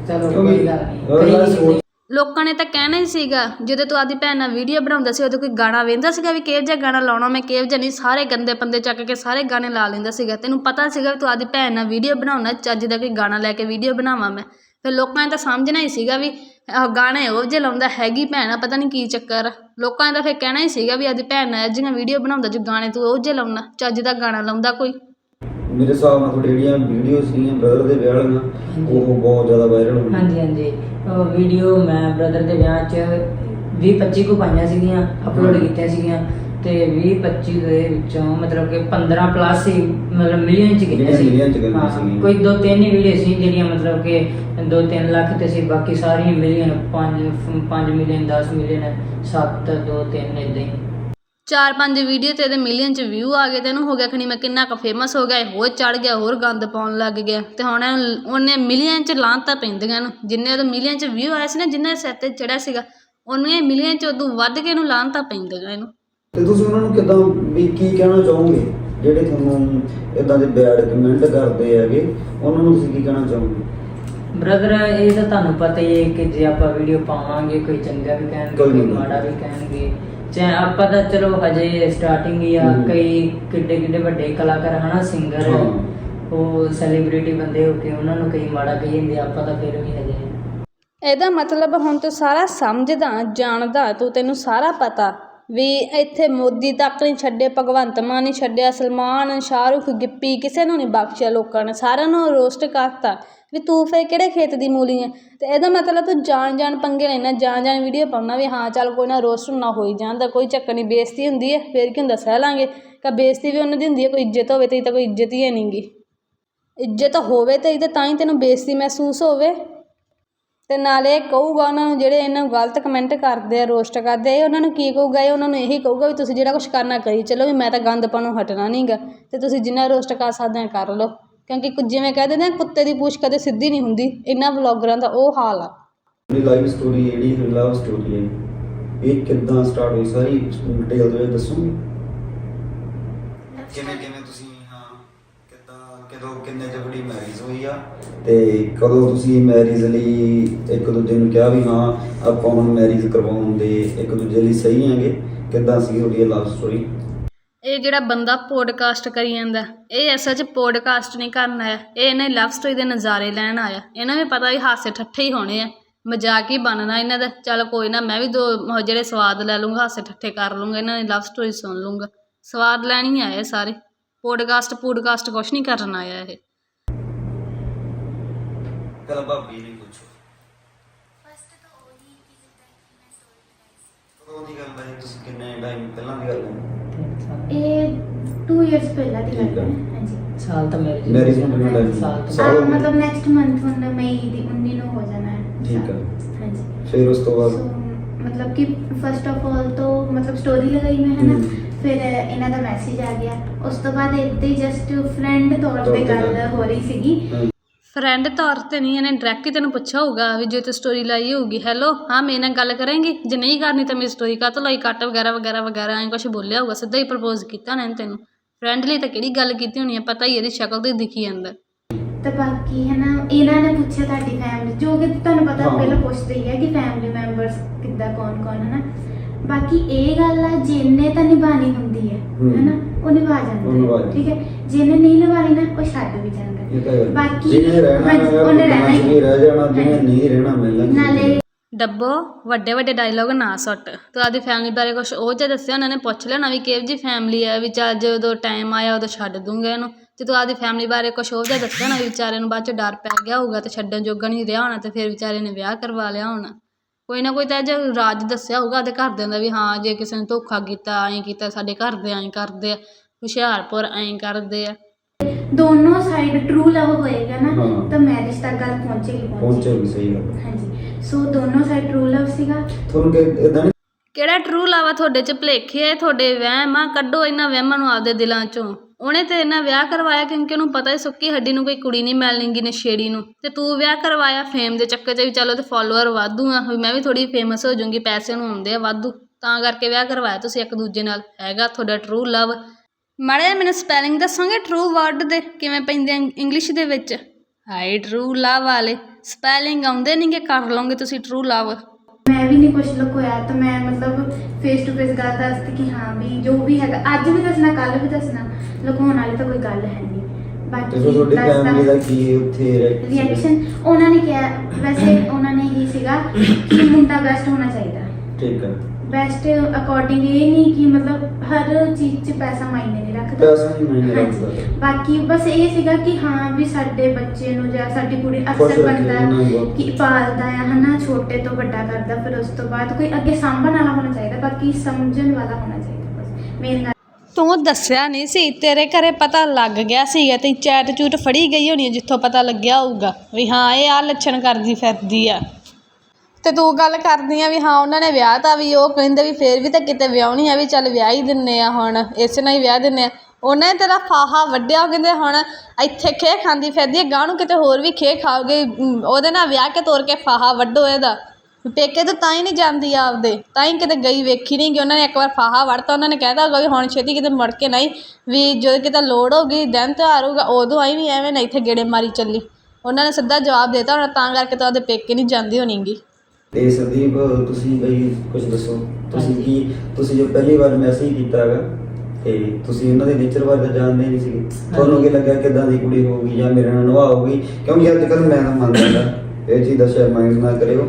ਚਲੋ ਕੋਈ ਗੱਲ ਨਹੀਂ ਸੋਚ- ਲੋਕਾਂ ਨੇ ਤਾਂ ਕਹਿਣਾ ਹੀ ਸੀਗਾ ਜਦੋਂ ਤੂੰ ਆਦੀ ਭੈਣ ਨਾਲ ਵੀਡੀਓ ਬਣਾਉਂਦਾ ਸੀ ਉਦੋਂ ਕੋਈ ਗਾਣਾ ਵੇਂਦਾ ਸੀਗਾ ਵੀ ਕਿਹੋ ਜਿਹਾ ਗਾਣਾ ਲਾਉਣਾ ਮੈਂ ਕਿਹੋ ਜਿਹਾ ਨਹੀਂ ਸਾਰੇ ਗੰਦੇ ਪੰਦੇ ਚੱਕ ਕੇ ਸਾਰੇ ਗਾਣੇ ਲਾ ਲੈਂਦਾ ਸੀਗਾ। ਤੈਨੂੰ ਪਤਾ ਸੀਗਾ ਵੀ ਤੂੰ ਆਦੀ ਭੈਣ ਨਾਲ ਵੀਡੀਓ ਬਣਾਉਣਾ ਚੱਜ ਦਾ ਕੋਈ ਗਾਣਾ ਲੈ ਕੇ ਵੀਡੀਓ ਬਣਾਵਾਂ ਮੈਂ। ਫਿਰ ਲੋਕਾਂ ਨੇ ਤਾਂ ਸਮਝਣਾ ਹੀ ਸੀਗਾ ਵੀ ਆਹ ਗਾਣੇ ਉਹ ਜੇ ਲਾਉਂਦਾ ਹੈਗੀ ਭੈਣ ਆ ਪਤਾ ਨਹੀਂ ਕੀ ਚੱਕਰ ਆ। ਲੋਕਾਂ ਨੇ ਤਾਂ ਫਿਰ ਕਹਿਣਾ ਹੀ ਸੀਗਾ ਵੀ ਆਦੀ ਭੈਣ ਨਾਲ ਜਿਹੀਆਂ ਵੀਡੀਓ ਬਣਾਉਂਦਾ ਜੋ ਗਾਣੇ ਤੂੰ ਉਹ ਜੇ ਲਾਉਣਾ ਚੱਜ ਦਾ ਗਾਣਾ ਲਾਉਂਦਾ ਕੋਈ। ਮੇਰੇ ਹਿਸਾਬ ਨਾਲ ਤੁਹਾਡੀ ਜਿਹੜੀਆਂ ਵੀਡੀਓ ਸੀਗੀਆਂ ਬ੍ਰਦਰ ਦੇ ਵਿਆਹ ਵਾਲੀਆਂ ਉਹ ਬਹੁਤ ਜ਼ਿਆਦਾ ਵਾਇਰਲ ਹੋਈਆਂ ਹਾਂਜੀ ਹਾਂਜੀ। ਵੀਡੀਓ ਮੈਂ ਬ੍ਰਦਰ ਦੇ ਵਿਆਹ 'ਚ 20 25 ਕੋ ਪਾਈਆਂ ਸੀਗੀਆਂ ਅਪਲੋਡ ਕੀਤੀਆਂ ਸੀਗੀਆਂ ਤੇ 20 25 ਦੇ ਵਿੱਚੋਂ ਮਤਲਬ ਕਿ 15 ਪਲੱਸ ਹੀ ਮਤਲਬ ਮਿਲੀਅਨ ਚ ਗਈਆਂ ਸੀ। ਮਿਲੀਅਨ 'ਚ ਗਈਆਂ ਹਾਂ, ਸੀਗੀਆਂ। ਕੋਈ ਦੋ ਤਿੰਨ ਹੀ ਵੀਡੀਓ ਸੀ ਜਿਹੜੀਆਂ ਮਤਲਬ ਕਿ 2-3 ਲੱਖ ਤੇ ਸੀ ਬਾਕੀ ਸਾਰੀਆਂ ਮਿਲੀਅਨ 5 5 ਮਿਲੀਅਨ 10 ਮਿਲੀਅਨ 7 2 3 ਇਦਾਂ ਹੀ। ਚਾਰ ਪੰਜ ਵੀਡੀਓ ਤੇ ਇਹਦੇ ਮਿਲੀਅਨ ਚ ਵਿਊ ਆ ਗਏ ਤੇ ਇਹਨੂੰ ਹੋ ਗਿਆ ਖਣੀ ਮੈਂ ਕਿੰਨਾ ਕੁ ਫੇਮਸ ਹੋ ਗਿਆ ਇਹ ਹੋਰ ਚੜ ਗਿਆ ਹੋਰ ਗੰਦ ਪਾਉਣ ਲੱਗ ਗਿਆ। ਤੇ ਹੁਣ ਇਹਨੂੰ- ਉਹਨੇ ਮਿਲੀਅਨ ਚ ਲਾਂਤਾ ਪੈਂਦੀਆਂ ਇਹਨੂੰ। ਜਿੰਨੇ ਉਹਦੇ ਮਿਲੀਅਨ ਚ ਵਿਊ ਆਏ ਸੀ ਨਾ ਜਿੰਨੇ ਸਿਰ ਤੇ ਚੜਿਆ ਸੀਗਾ ਉਹਨੇ ਮਿਲੀਅਨ ਚ ਉਦੋਂ ਵੱਧ ਕੇ ਇਹਨੂੰ ਲਾਂਤਾ ਪੈਂਦੀਆਂ ਇਹਨੂੰ। ਤੇ ਤੁਸੀਂ ਉਹਨਾਂ ਨੂੰ ਕਿਦਾਂ ਵੀ ਕੀ ਕਹਿਣਾ ਚਾਹੋਗੇ? ਜਿਹੜੇ ਤੁਹਾਨੂੰ ਇਦਾਂ ਦੇ ਬੈਡ ਕਮੈਂਟ ਕਰਦੇ ਹੈਗੇ ਉਹਨਾਂ ਨੂੰ ਤੁਸੀਂ ਕੀ ਕਹਿਣਾ ਚਾਹੋਗੇ? ਬ੍ਰਦਰ ਇਹ ਤਾਂ ਤੁਹਾਨੂੰ ਪਤਾ ਹੀ ਹੈ ਕਿ ਜੇ ਆਪਾਂ ਵੀਡੀਓ ਪਾਵਾਂਗੇ ਕੋਈ ਚੰਗਾ ਵੀ ਕਹਿਣਗੇ ਕੋਈ। ਮਾੜਾ ਵੀ ਕਹਿਣਗੇ ਚਾਹੇ ਆਪਾਂ ਤਾਂ ਚਲੋ ਹਜੇ ਸਟਾਰਟਿੰਗ ਹੀ ਆ ਹਮ। ਕਈ ਕਿੱਡੇ ਕਿੱਡੇ ਵੱਡੇ ਕਲਾਕਾਰ ਹਨਾ ਸਿੰਗਰ। ਉਹ ਸੈਲੀਬ੍ਰਿਟੀ ਬੰਦੇ ਹੋ ਕੇ ਉਹਨਾਂ ਨੂੰ ਕਈ ਮਾੜਾ ਕਹੀ ਜਾਂਦੇ ਆ, ਆਪਾਂ ਤਾਂ ਫਿਰ ਵੀ ਹਜੇ ਇਹਦਾ ਮਤਲਬ ਹੁਣ ਤੂੰ ਸਾਰਾ ਸਮਝਦਾ ਜਾਣਦਾ ਤੂੰ ਤੈਨੂੰ ਸਾਰਾ ਪਤਾ ਵੀ ਇੱਥੇ ਮੋਦੀ ਤੱਕ ਨਹੀਂ ਛੱਡੇ ਭਗਵੰਤ ਮਾਨ ਨਹੀਂ ਛੱਡਿਆ ਸਲਮਾਨ ਸ਼ਾਹਰੁਖ ਗਿੱਪੀ ਕਿਸੇ ਨੂੰ ਨਹੀਂ ਬਖਸ਼ਿਆ ਲੋਕਾਂ ਨੇ ਸਾਰਿਆਂ ਨੂੰ ਰੋਸਟ ਕਰਤਾ ਵੀ ਤੂੰ ਫਿਰ ਕਿਹੜੇ ਖੇਤ ਦੀ ਮੂਲੀ ਹੈ ਅਤੇ ਇਹਦਾ ਮਤਲਬ ਤੂੰ ਜਾਣ ਜਾਣ ਪੰਗੇ ਲੈਣਾ ਜਾਣ ਜਾਣ ਵੀਡੀਓ ਪਾਉਣਾ ਵੀ, ਹਾਂ ਚੱਲ ਕੋਈ ਨਾ ਰੋਸਟ ਨਾ ਹੋਈ ਜਾਣ ਦਾ ਕੋਈ ਚੱਕਰ ਨਹੀਂ ਬੇਇੱਜ਼ਤੀ ਹੁੰਦੀ ਹੈ ਫਿਰ ਕੀ ਹੁੰਦਾ, ਸਹਿ ਲਾਂਗੇ। ਕਾ ਬੇਇੱਜ਼ਤੀ ਵੀ ਉਹਨਾਂ ਦੀ ਹੁੰਦੀ ਹੈ ਕੋਈ ਇੱਜ਼ਤ ਹੋਵੇ ਤੇ ਤਾਂ ਕੋਈ ਇੱਜ਼ਤ ਹੀ ਹੈ ਨਹੀਂ ਗੀ। ਇੱਜ਼ਤ ਹੋਵੇ ਤੇ ਇਹਦੇ ਤਾਂ ਹੀ ਤੈਨੂੰ ਬੇਇੱਜ਼ਤੀ ਮਹਿਸੂਸ ਹੋਵੇ। ਅਤੇ ਨਾਲੇ ਕਹੂਗਾ ਉਹਨਾਂ ਨੂੰ ਜਿਹੜੇ ਇਹਨਾਂ ਨੂੰ ਗਲਤ ਕਮੈਂਟ ਕਰਦੇ ਆ, ਰੋਸਟ ਕਰਦੇ ਇਹ ਉਹਨਾਂ ਨੂੰ ਕੀ ਕਹੂਗਾ? ਇਹ ਉਹਨਾਂ ਨੂੰ ਇਹੀ ਕਹੂਗਾ ਵੀ ਤੁਸੀਂ ਜਿਹੜਾ ਕੁਛ ਕਰਨਾ ਕਰੀ ਚਲੋ ਵੀ ਮੈਂ ਤਾਂ ਗੰਦ ਪਾਣੋਂ ਹਟਣਾ ਨਹੀਂ ਗਾ। ਅਤੇ ਤੁਸੀਂ ਜਿੰਨਾ ਰੋਸਟ ਕਰ ਸਕਦੇ ਆ, ਕਰ ਲਓ। ਕਿਉਂਕਿ ਕੁ- ਜਿਵੇਂ ਕਹਿੰਦੇ ਨੇ ਕੁੱਤੇ ਦੀ ਪੂਛ ਕਦੇ ਸਿੱਧੀ ਨਹੀਂ ਹੁੰਦੀ। ਇਹਨਾਂ ਵਲੌਗਰਾਂ ਦਾ ਉਹ ਹਾਲ ਆ। ਮੇਰੀ ਲਾਈਫ ਸਟੋਰੀ ਜਿਹੜੀ ਲਵ ਸਟੋਰੀ ਹੈ। ਇਹ ਕਿੱਦਾਂ ਸਟਾਰਟ ਹੋਈ ਸਾਰੀ ਡਿਟੇਲ ਦੇ ਵਿੱਚ ਦੱਸੋਗੇ? ਕਿਵੇਂ ਕਿਵੇਂ ਤੁਸੀਂ ਹਾਂ ਕਿੱਦਾਂ ਕਦੋਂ ਕਿੰਨੇ ਚ ਬੜੀ ਮੈਰਿਜ ਹੋਈ ਆ? ਤੇ ਕਦੋਂ ਤੁਸੀਂ ਮੈਰਿਜ ਲਈ ਇੱਕ ਦੂਜੇ ਨੂੰ ਕਿਹਾ ਵੀ ਹਾਂ ਆਪਾਂ ਹੁਣ ਮੈਰਿਜ ਕਰਵਾਉਣ ਦੇ ਇੱਕ ਦੂਜੇ ਲਈ ਸਹੀ ਹੈਗੇ? ਕਿੱਦਾਂ ਸੀ ਤੁਹਾਡੀ ਲਵ ਸਟੋਰੀ ਇਹ ਜਿਹੜਾ ਬੰਦਾ ਪੋਡਕਾਸਟ ਕਰੀ ਜਾਂਦਾ, ਇਹ ਅਸਲ 'ਚ ਪੋਡਕਾਸਟ ਨਹੀਂ ਕਰਨ ਆਇਆ, ਇਹ ਇਹਨੇ ਲਵ ਸਟੋਰੀ ਦੇ ਨਜ਼ਾਰੇ ਲੈਣ ਆਇਆ। ਇਹਨਾਂ ਨੂੰ ਪਤਾ ਵੀ ਹਾਸੇ ਠੱਠੇ ਹੀ ਹੋਣੇ ਆ, ਮਜ਼ਾਕ ਹੀ ਬਣਨਾ ਇਹਨਾਂ ਦਾ। ਚੱਲ ਕੋਈ ਨਾ, ਮੈਂ ਵੀ ਦੋ ਜਿਹੜੇ ਸਵਾਦ ਲੈ ਲੂੰਗਾ, ਹਾਸੇ ਠੱਠੇ ਕਰ ਲੂੰਗਾ, ਇਹਨਾਂ ਦੀ ਲਵ ਸਟੋਰੀ ਸੁਣ ਲੂੰਗਾ। ਸਵਾਦ ਲੈਣ ਹੀ ਆਏ ਸਾਰੇ। ਪੋਡਕਾਸਟ ਪੋਡਕਾਸਟ ਕੁਛ ਨਹੀਂ ਕਰਨ ਆਇਆ ਇਹ। ਚਲ ਭਾਬੀ ਨੇ ਪੁੱਛੋ ਕਦੋਂ ਦੀ ਗੱਲ ਹੈ ਤੁਸੀਂ ਕਿੰਨੇ ਟਾਈਮ ਪਹਿਲਾਂ ਦੀ ਗੱਲ ਹੈ ਤਿੰਨ ਸਾਲ ਇਹ 2 ਇਅਰਸ ਪਹਿਲਾਂ ਦੀ ਗੱਲ ਠੀਕ ਹੈ ਹੈ। ਹਾਂਜੀ। ਸਾਲ ਤਾਂ ਮੈਰਿਜ ਮੈਰਿਜ ਨੂੰ ਕਿੰਨਾ ਟਾਈਮ ਸਾਲ ਤੋਂ ਸਾਲ ਹੋ ਗਿਆ? ਮਤਲਬ ਨੈਕਸਟ ਮੰਥ ਹੁਣ ਮਈ ਦੀ 19 ਨੂੰ ਹੋ ਜਾਣਾ ਹੈ। ਠੀਕ ਹੈ। ਹਾਂਜੀ। ਫਿਰ ਉਸ ਤੋਂ ਬਾਅਦ? ਸੋ ਮਤਲਬ ਕਿ ਫਸਟ ਆਫ ਆਲ ਤੋਂ ਮਤਲਬ ਸਟੋਰੀ ਲਗਾਈ ਮੈਂ ਹੈ। ਨਾ ਹਮ। ਫਿਰ ਇਹਨਾਂ ਦਾ ਮੈਸੇਜ ਆ ਗਿਆ। ਉਸ ਤੋਂ ਬਾਅਦ ਇੱਦਾਂ ਹੀ ਜਸਟ ਫਰੈਂਡ ਤੌਰ ਤੌਰ ਤੇ ਤੇ ਗੱਲ ਗੱਲ। ਹੋ ਰਹੀ ਸੀਗੀ। ਫਰੈਂਡ ਤੌਰ ਤੇ ਨਹੀਂ ਇਹਨੇ ਡਾਇਰੈਕਟ ਹੀ ਤੈਨੂੰ ਪੁੱਛਿਆ ਹੋਊਗਾ ਵੀ ਜੇ ਤੂੰ ਸਟੋਰੀ ਲਾਈ ਹੋਊਗੀ। ਹੈਲੋ ਹਾਂ ਮੇਰੇ ਨਾਲ ਗੱਲ ਕਰੇਂਗੀ? ਜੇ ਨਹੀਂ ਕਰਨੀ ਤਾਂ ਮੇਰੀ ਸਟੋਰੀ ਕਾਹਤੋਂ ਲਾਈ? ਕੱਟ ਵਗੈਰਾ ਵਗੈਰਾ ਵਗੈਰਾ ਐਂ ਕੁਛ ਬੋਲਿਆ ਹੋਊਗਾ। ਸਿੱਧਾ ਹੀ ਪ੍ਰਪੋਜ਼ ਕੀਤਾ ਨਾ ਇਹਨੇ ਤੈਨੂੰ। ਫਰੈਂਡਲੀ ਤਾਂ ਕਿਹੜੀ ਗੱਲ ਕੀਤੀ ਹੋਣੀ ਆ? ਪਤਾ ਹੀ ਇਹਦੀ ਸ਼ਕਲ ਤੇ ਦਿਖੀ ਜਾਂਦਾ। ਤੇ ਬਾਕੀ ਹੈ ਨਾ ਇਹਨਾਂ ਨੇ ਪੁੱਛਿਆ ਤੁਹਾਡੀ ਫੈਮਿਲੀ ਜੋ ਕਿ ਤੁਹਾਨੂੰ ਪਤਾ ਹਾਂ। ਪਹਿਲਾਂ ਪੁੱਛਦੇ ਹੀ ਹੈ ਕਿ ਫੈਮਿਲੀ ਮੈਂਬਰਸ ਕਿੱਦਾਂ ਕੌਣ ਕੌਣ ਹੈ ਨਾ। ਬਾਕੀ ਇਹ ਗੱਲ ਆ ਜਿੰਨੇ ਤਾਂ ਨਿਭਾਣੀ ਹੁੰਦੀ ਹੈ। ਹਮ। ਹੈ ਨਾ? ਉਹ ਨਿਭਾ ਉਹ ਜਾਂਦਾ ਨਿਭਾ ਹੈ ਜਾਂਦਾ। ਠੀਕ ਹੈ ਜਿਹਨੇ ਨਹੀਂ ਨਿਭਾਣੀ ਨਾ ਉਹ ਛੱਡ ਵੀ ਜਾਂਦਾ ਹੈ। ਇਹ ਤਾਂ ਗੱਲ ਬਾਕੀ ਜਿਹਨੇ ਰਹਿਣਾ ਹਾਂਜੀ, ਹੈਗਾ ਉਹਨੇ ਰਹਿਣਾ ਹੀ। ਰਹਿ ਜਾਣਾ ਜਿਹਨੇ ਹਾਂਜੀ। ਨਹੀਂ ਰਹਿਣਾ ਮਿਲਣਾ ਨਾਲੇ ਡੱਬੋ ਵੱਡੇ ਵੱਡੇ ਡਾਇਲੋਗ ਨਾ ਸੁੱਟ ਤੂੰ ਆਪਦੀ ਫੈਮਿਲੀ ਬਾਰੇ ਕੁਝ ਉਹ ਜਿਹਾ ਦੱਸਿਆ ਉਹਨਾਂ ਨੇ ਪੁੱਛ ਲੈਣਾ ਵੀ ਕਿਹੋ ਜੀ ਫੈਮਿਲੀ ਹੈ ਵੀ ਚੱਲ ਜਦੋਂ ਟਾਈਮ ਆਇਆ ਉਦੋਂ ਛੱਡ ਦੂੰਗਾ ਇਹਨੂੰ ਤੇ ਤੂੰ ਆਪਦੀ ਫੈਮਿਲੀ ਬਾਰੇ ਕੁਝ ਉਹ ਜਿਹਾ ਦੱਸਿਆ ਨਾ ਵੀ ਵਿਚਾਰੇ ਨੂੰ ਬਾਅਦ ਚ ਡਰ ਪੈ ਗਿਆ ਹੋਊਗਾ ਤੇ ਛੱਡਣ ਜੋਗਾ ਨਹੀਂ ਰਿਹਾ ਹੋਣਾ ਤੇ ਫਿਰ ਵਿਚਾਰੇ ਨੇ ਵਿਆਹ ਕਰਵਾ ਲਿਆ ਹੋਣਾ ਕੋਈ ਨਾ ਕੋਈ ਤਾਂ ਜੇ ਰਾਜ ਦੱਸਿਆ ਹੋਊਗਾ ਉਹਦੇ ਘਰਦਿਆਂ ਦਾ ਵੀ ਹਾਂ ਜੇ ਕਿਸੇ ਨੇ ਧੋਖਾ ਕੀਤਾ ਐਂ ਕੀਤਾ ਸਾਡੇ ਘਰ ਦੇ ਐਂ ਕਰਦੇ ਆ ਹੁਸ਼ਿਆਰਪੁਰ ਐਂ ਕਰਦੇ ਆ। ਦੋਨੋਂ ਸਾਈਡ ਟਰੂ ਲਵ ਹੋਏਗਾ ਨਾ ਹਾਂ। ਤਾਂ ਮੈਰਿਜ ਤੱਕ ਗੱਲ ਪਹੁੰਚੇਗੀ ਪਹੁੰਚੇ। ਵੀ ਸਹੀ ਗੱਲ। ਹਾਂਜੀ। ਸੋ ਦੋਨੋਂ ਸਾਈਡ ਟਰੂ ਲਵ ਸੀਗਾ। ਤੁਹਾਨੂੰ ਕਿ ਇਦਾਂ ਕਿਹੜਾ ਟਰੂ ਲਾਵਾ ਤੁਹਾਡੇ ਚ? ਭੁਲੇਖੇ ਆ ਤੁਹਾਡੇ ਵਹਿਮ ਆ ਕੱਢੋ ਇਹਨਾਂ ਵਹਿਮਾਂ ਨੂੰ ਆਪਦੇ ਦਿਲਾਂ ਚੋਂ। ਉਹਨੇ ਤੇ ਇਹਨਾਂ ਵਿਆਹ ਕਰਵਾਇਆ ਕਿਉਂਕਿ ਉਹਨੂੰ ਪਤਾ ਹੈ ਸੁੱਕੀ ਹੱਡੀ ਨੂੰ ਕੋਈ ਕੁੜੀ ਨਹੀਂ ਮਿਲਣੀਗੀ ਨਸ਼ੇੜੀ ਨੂੰ। ਤੇ ਤੂੰ ਵਿਆਹ ਕਰਵਾਇਆ ਫੇਮ ਦੇ ਚੱਕਰ 'ਚ ਵੀ ਚਲੋ ਤੇ ਫਾਲੋਅਰ ਵਾਧੂ ਆ। ਵੀ ਮੈਂ ਵੀ ਥੋੜੀ ਫੇਮਸ ਹੋ ਜਾਊਂਗੀ, ਪੈਸੇ ਨੂੰ ਆਉਂਦੇ ਆ ਵਾਧੂ। ਤਾਂ ਕਰਕੇ ਵਿਆਹ ਕਰਵਾਇਆ ਤੁਸੀਂ ਇੱਕ ਦੂਜੇ ਨਾਲ। ਹੈਗਾ ਤੁਹਾਡਾ ਟਰੂ ਲਵ ਮਾੜਾ ਜਿਹਾ ਮੈਨੂੰ ਸਪੈਲਿੰਗ ਦੱਸੋਗੇ? ਟਰੂ ਵਰਡ ਦੇ ਕਿਵੇਂ ਪੈਂਦੇ ਆ ਇੰਗਲਿਸ਼ ਦੇ ਵਿੱਚ? ਹਾਈ ਟਰੂ ਲਵ ਵਾਲੇ। ਸਪੈਲਿੰਗ ਆਉਂਦੇ ਨਹੀਂਗੇ ਕਰ ਲਓਗੇ ਤੁਸੀਂ ਟਰੂ ਲਵ ਮੈਂ ਵੀ ਨਹੀਂ ਕੁਝ ਲੁਕੋਇਆ ਤਾਂ ਮੈਂ ਮਤਲਬ ਫੇਸ ਟੂ ਫੇਸ ਗੱਲ ਦੱਸਦੀ ਕਿ ਹਾਂ ਵੀ ਜੋ ਵੀ ਹੈਗਾ ਅੱਜ ਵੀ ਦੱਸਣਾ ਕੱਲ ਵੀ ਦੱਸਣਾ ਲੁਕਾਉਣ ਵਾਲੀ ਤਾਂ ਕੋਈ ਗੱਲ ਹੈ ਨਹੀਂ। ਤੇ ਫਿਰ ਤੁਹਾਡੀ ਦੱਸਦਾ- ਫੈਮਿਲੀ ਦਾ ਕੀ ਉੱਥੇ? ਰਿਐਕਸ਼ਨ ਉਹਨਾਂ ਨੇ ਕਿਹਾ ਵੈਸੇ ਉਹਨਾਂ ਨੇ ਇਹ ਸੀਗਾ ਕਿ ਮੁੰਡਾ ਬੈਸਟ ਹੋਣਾ ਚਾਹੀਦਾ। ਠੀਕ ਹੈ। ਬੈਸਟ ਅਕੋਰਡਿੰਗ ਇਹ ਨਹੀਂ ਕਿ ਮਤਲਬ ਹਰ ਚੀਜ਼ 'ਚ ਪੈਸਾ ਮਾਇਨੇ ਨਹੀਂ ਰੱਖਦਾ ਪੈਸਾ ਨਹੀਂ ਮਾਇਨੇ ਹਾਂਜੀ। ਰੱਖਦਾ ਬਾਕੀ ਬਸ ਇਹ ਸੀਗਾ ਕਿ ਹਾਂ ਵੀ ਸਾਡੇ ਬੱਚੇ ਨੂੰ ਜਾਂ ਸਾਡੀ ਕੁੜੀ ਖੁਸ਼ ਅਕਸਰ ਬੰਦਾ ਹੀ। ਕਿ ਪਾਲਦਾ ਆ ਹਨਾ ਛੋਟੇ ਤੋਂ ਵੱਡਾ ਕਰਦਾ ਫਿਰ ਉਸ ਤੋਂ ਬਾਅਦ ਕੋਈ ਅੱਗੇ ਸਾਂਭਣ ਵਾਲਾ ਹੋਣਾ ਚਾਹੀਦਾ ਬਾਕੀ ਸਮਝਣ ਵਾਲਾ ਹੋਣਾ ਚਾਹੀਦਾ ਬਸ ਮੇਨ ਗੱਲ ਤੂੰ ਦੱਸਿਆ ਨਹੀਂ ਸੀ ਤੇਰੇ ਘਰੇ ਪਤਾ ਲੱਗ ਗਿਆ ਸੀਗਾ ਤੇ ਚੈਟ ਚੂਟ ਫੜੀ ਗਈ ਹੋਣੀ ਆ ਜਿੱਥੋਂ ਪਤਾ ਲੱਗਿਆ ਹੋਊਗਾ ਵੀ ਹਾਂ ਇਹ ਆ ਲੱਛਣ ਕਰਦੀ ਫਿਰਦੀ ਆ ਅਤੇ ਤੂੰ ਗੱਲ ਕਰਦੀ ਆ ਵੀ ਹਾਂ ਉਹਨਾਂ ਨੇ ਵਿਆਹ ਤਾਂ ਵੀ ਉਹ ਕਹਿੰਦੇ ਵੀ ਫਿਰ ਵੀ ਤਾਂ ਕਿਤੇ ਵਿਆਹਣੀ ਆ ਵੀ ਚੱਲ ਵਿਆਹ ਹੀ ਦਿੰਨੇ ਆ ਹੁਣ ਇਸੇ ਨਾਲ ਹੀ ਵਿਆਹ ਦਿੰਦੇ ਹਾਂ ਉਹਨਾਂ ਨੇ ਤੇਰਾ ਫਾਹਾ ਵੱਢਿਆ ਉਹ ਕਹਿੰਦੇ ਹੁਣ ਇੱਥੇ ਖੇਹ ਖਾਂਦੀ ਫਿਰਦੀ ਹੈ ਗਾਂ ਨੂੰ ਕਿਤੇ ਹੋਰ ਵੀ ਖੇਹ ਖਾਓਗੇ ਅਮ, ਉਹਦੇ ਨਾਲ ਵਿਆਹ ਕੇ ਤੋਰ ਕੇ ਫਾਹਾ ਵੱਢੋ ਇਹਦਾ। ਪੇਕੇ ਤਾਂ ਤਾਂ ਹੀ ਨਹੀਂ ਜਾਂਦੀ ਆਪਦੇ ਤਾਂ ਹੀ ਕਿਤੇ ਗਈ ਵੇਖੀ ਨਹੀਂ ਕਿ ਉਹਨਾਂ ਨੇ ਇੱਕ ਵਾਰ ਫਾਹਾ ਵੜਤਾ ਉਹਨਾਂ ਨੇ ਕਹਿਤਾ ਹੋਗਾ ਵੀ ਹੁਣ ਛੇਤੀ ਕਿਤੇ ਮੁੜ ਕੇ ਨਹੀਂ ਵੀ ਜਦੋਂ ਕਿਤੇ ਲੋੜ ਹੋਗੀ ਦਿਨ ਤਿਉਹਾਰ ਹੋਊਗਾ ਉਦੋਂ ਆਈ ਵੀ ਐਵੇਂ ਨਾ ਇੱਥੇ ਗੇੜੇ ਮਾਰੀ ਚੱਲੀ। ਉਹਨਾਂ ਨੇ ਸਿੱਧਾ ਜਵਾਬ ਦੇਤਾ ਹੋਣਾ ਤਾਂ ਕਰਕੇ ਤਾਂ ਉਹਦੇ ਪੇਕੇ ਨਹੀਂ ਜਾਂਦੀ ਹੋਣੀ ਗੀ। ਤੇ ਸੰਦੀਪ ਤੁਸੀਂ ਬਈ ਕੁਝ ਦੱਸੋ। ਤੁਸੀਂ ਕੀ ਤੁਸੀਂ ਜੋ ਪਹਿਲੀ ਵਾਰ ਮੈਸੇਜ ਕੀਤਾ ਹੈਗਾ ਤੇ ਤੁਸੀਂ ਉਹਨਾਂ ਦੇ ਨੇਚਰ ਬਾਰੇ ਤਾਂ ਜਾਣਦੇ ਨਹੀਂ ਸੀਗੇ। ਤੁਹਾਨੂੰ ਕੀ ਲੱਗਿਆ ਕਿਦਾਂ ਦੀ ਕੁੜੀ ਹੋਊਗੀ ਜਾਂ ਮੇਰੇ ਨਾਲ ਨਿਭਾਊਗੀ ਕਿਉਂਕਿ ਅੱਜ ਕੱਲ੍ਹ ਮੈਂ ਤਾਂ ਮੰਨਦਾ ਇਹ ਚੀਜ਼ ਦਾ ਸ਼ੇਅਰ ਮਾਈਂਡ ਨਾ ਕਰਿਓ।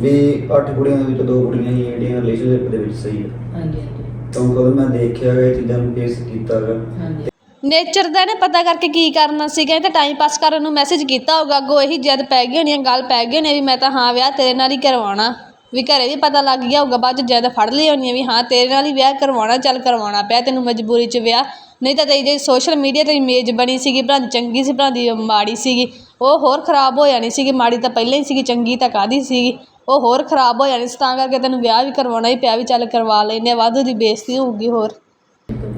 ਵੀ ਅੱਠ ਕੁੜੀਆਂ ਦੇ ਵਿੱਚ ਦੋ ਕੁੜੀਆਂ ਹੀ ਜਿਹੜੀਆਂ ਰਿਲੇਸ਼ਨਸ਼ਿਪ ਦੇ ਵਿੱਚ ਸਹੀ ਹੈ ਹਾਂਜੀ ਹਾਂਜੀ। ਕਿਉਂਕਿ ਉਦੋਂ ਮੈਂ ਦੇਖਿਆ ਇਹ ਚੀਜ਼ਾਂ ਨੂੰ ਫੇਸ ਕੀਤਾ ਹੈਗਾ। ਹਾਂਜੀ। ਨੇਚਰ ਦਾ ਨੇ ਪਤਾ ਕਰਕੇ ਕੀ ਕਰਨਾ ਸੀਗਾ, ਇਹ ਤਾਂ ਟਾਈਮ ਪਾਸ ਕਰਨ ਨੂੰ ਮੈਸੇਜ ਕੀਤਾ ਹੋਊਗਾ, ਅੱਗੋਂ ਇਹੀ ਜਦ ਪੈ ਗਈ ਹੋਣੀ ਆ, ਗੱਲ ਪੈ ਗਈ ਹੋਣੀ ਵੀ ਮੈਂ ਤਾਂ ਹਾਂ ਵਿਆਹ ਤੇਰੇ ਨਾਲ ਹੀ ਕਰਵਾਉਣਾ। ਵੀ ਘਰੇ ਵੀ ਪਤਾ ਲੱਗ ਗਿਆ ਹੋਊਗਾ, ਬਾਅਦ ਚ ਜਦ ਫੜ ਲਈ ਹੋਣੀ ਆ ਵੀ ਹਾਂ ਤੇਰੇ ਨਾਲ ਹੀ ਵਿਆਹ ਕਰਵਾਉਣਾ, ਚੱਲ ਕਰਵਾਉਣਾ ਪਿਆ ਤੈਨੂੰ ਮਜਬੂਰੀ 'ਚ ਵਿਆਹ। ਨਹੀਂ ਤਾਂ ਤੇਰੀ ਜਿਹੜੀ ਸੋਸ਼ਲ ਮੀਡੀਆ ਤੇ ਇਮੇਜ ਬਣੀ ਸੀਗੀ, ਭਰਾ ਦੀ ਚੰਗੀ ਸੀ, ਭਰਾ ਦੀ ਮਾੜੀ ਸੀਗੀ, ਉਹ ਹੋਰ ਖਰਾਬ ਹੋ ਜਾਣੀ ਸੀਗੀ, ਮਾੜੀ ਤਾਂ ਪਹਿਲਾਂ ਹੀ ਸੀਗੀ, ਚੰਗੀ ਤਾਂ ਕਾਦੀ ਸੀਗੀ, ਉਹ ਹੋਰ ਖਰਾਬ ਹੋ ਜਾਣੀ ਸੀ, ਤਾਂ ਕਰਕੇ ਤੈਨੂੰ ਵਿਆਹ ਵੀ ਕਰਵਾਉਣਾ ਹੀ ਪਿਆ, ਵੀ ਚੱਲ ਕਰਵਾ ਲੈਨੇ ਆ, ਵਾਧੂ ਦੀ ਬੇਇੱਜ਼ਤੀ ਹੋਊਗੀ ਹੋਰ।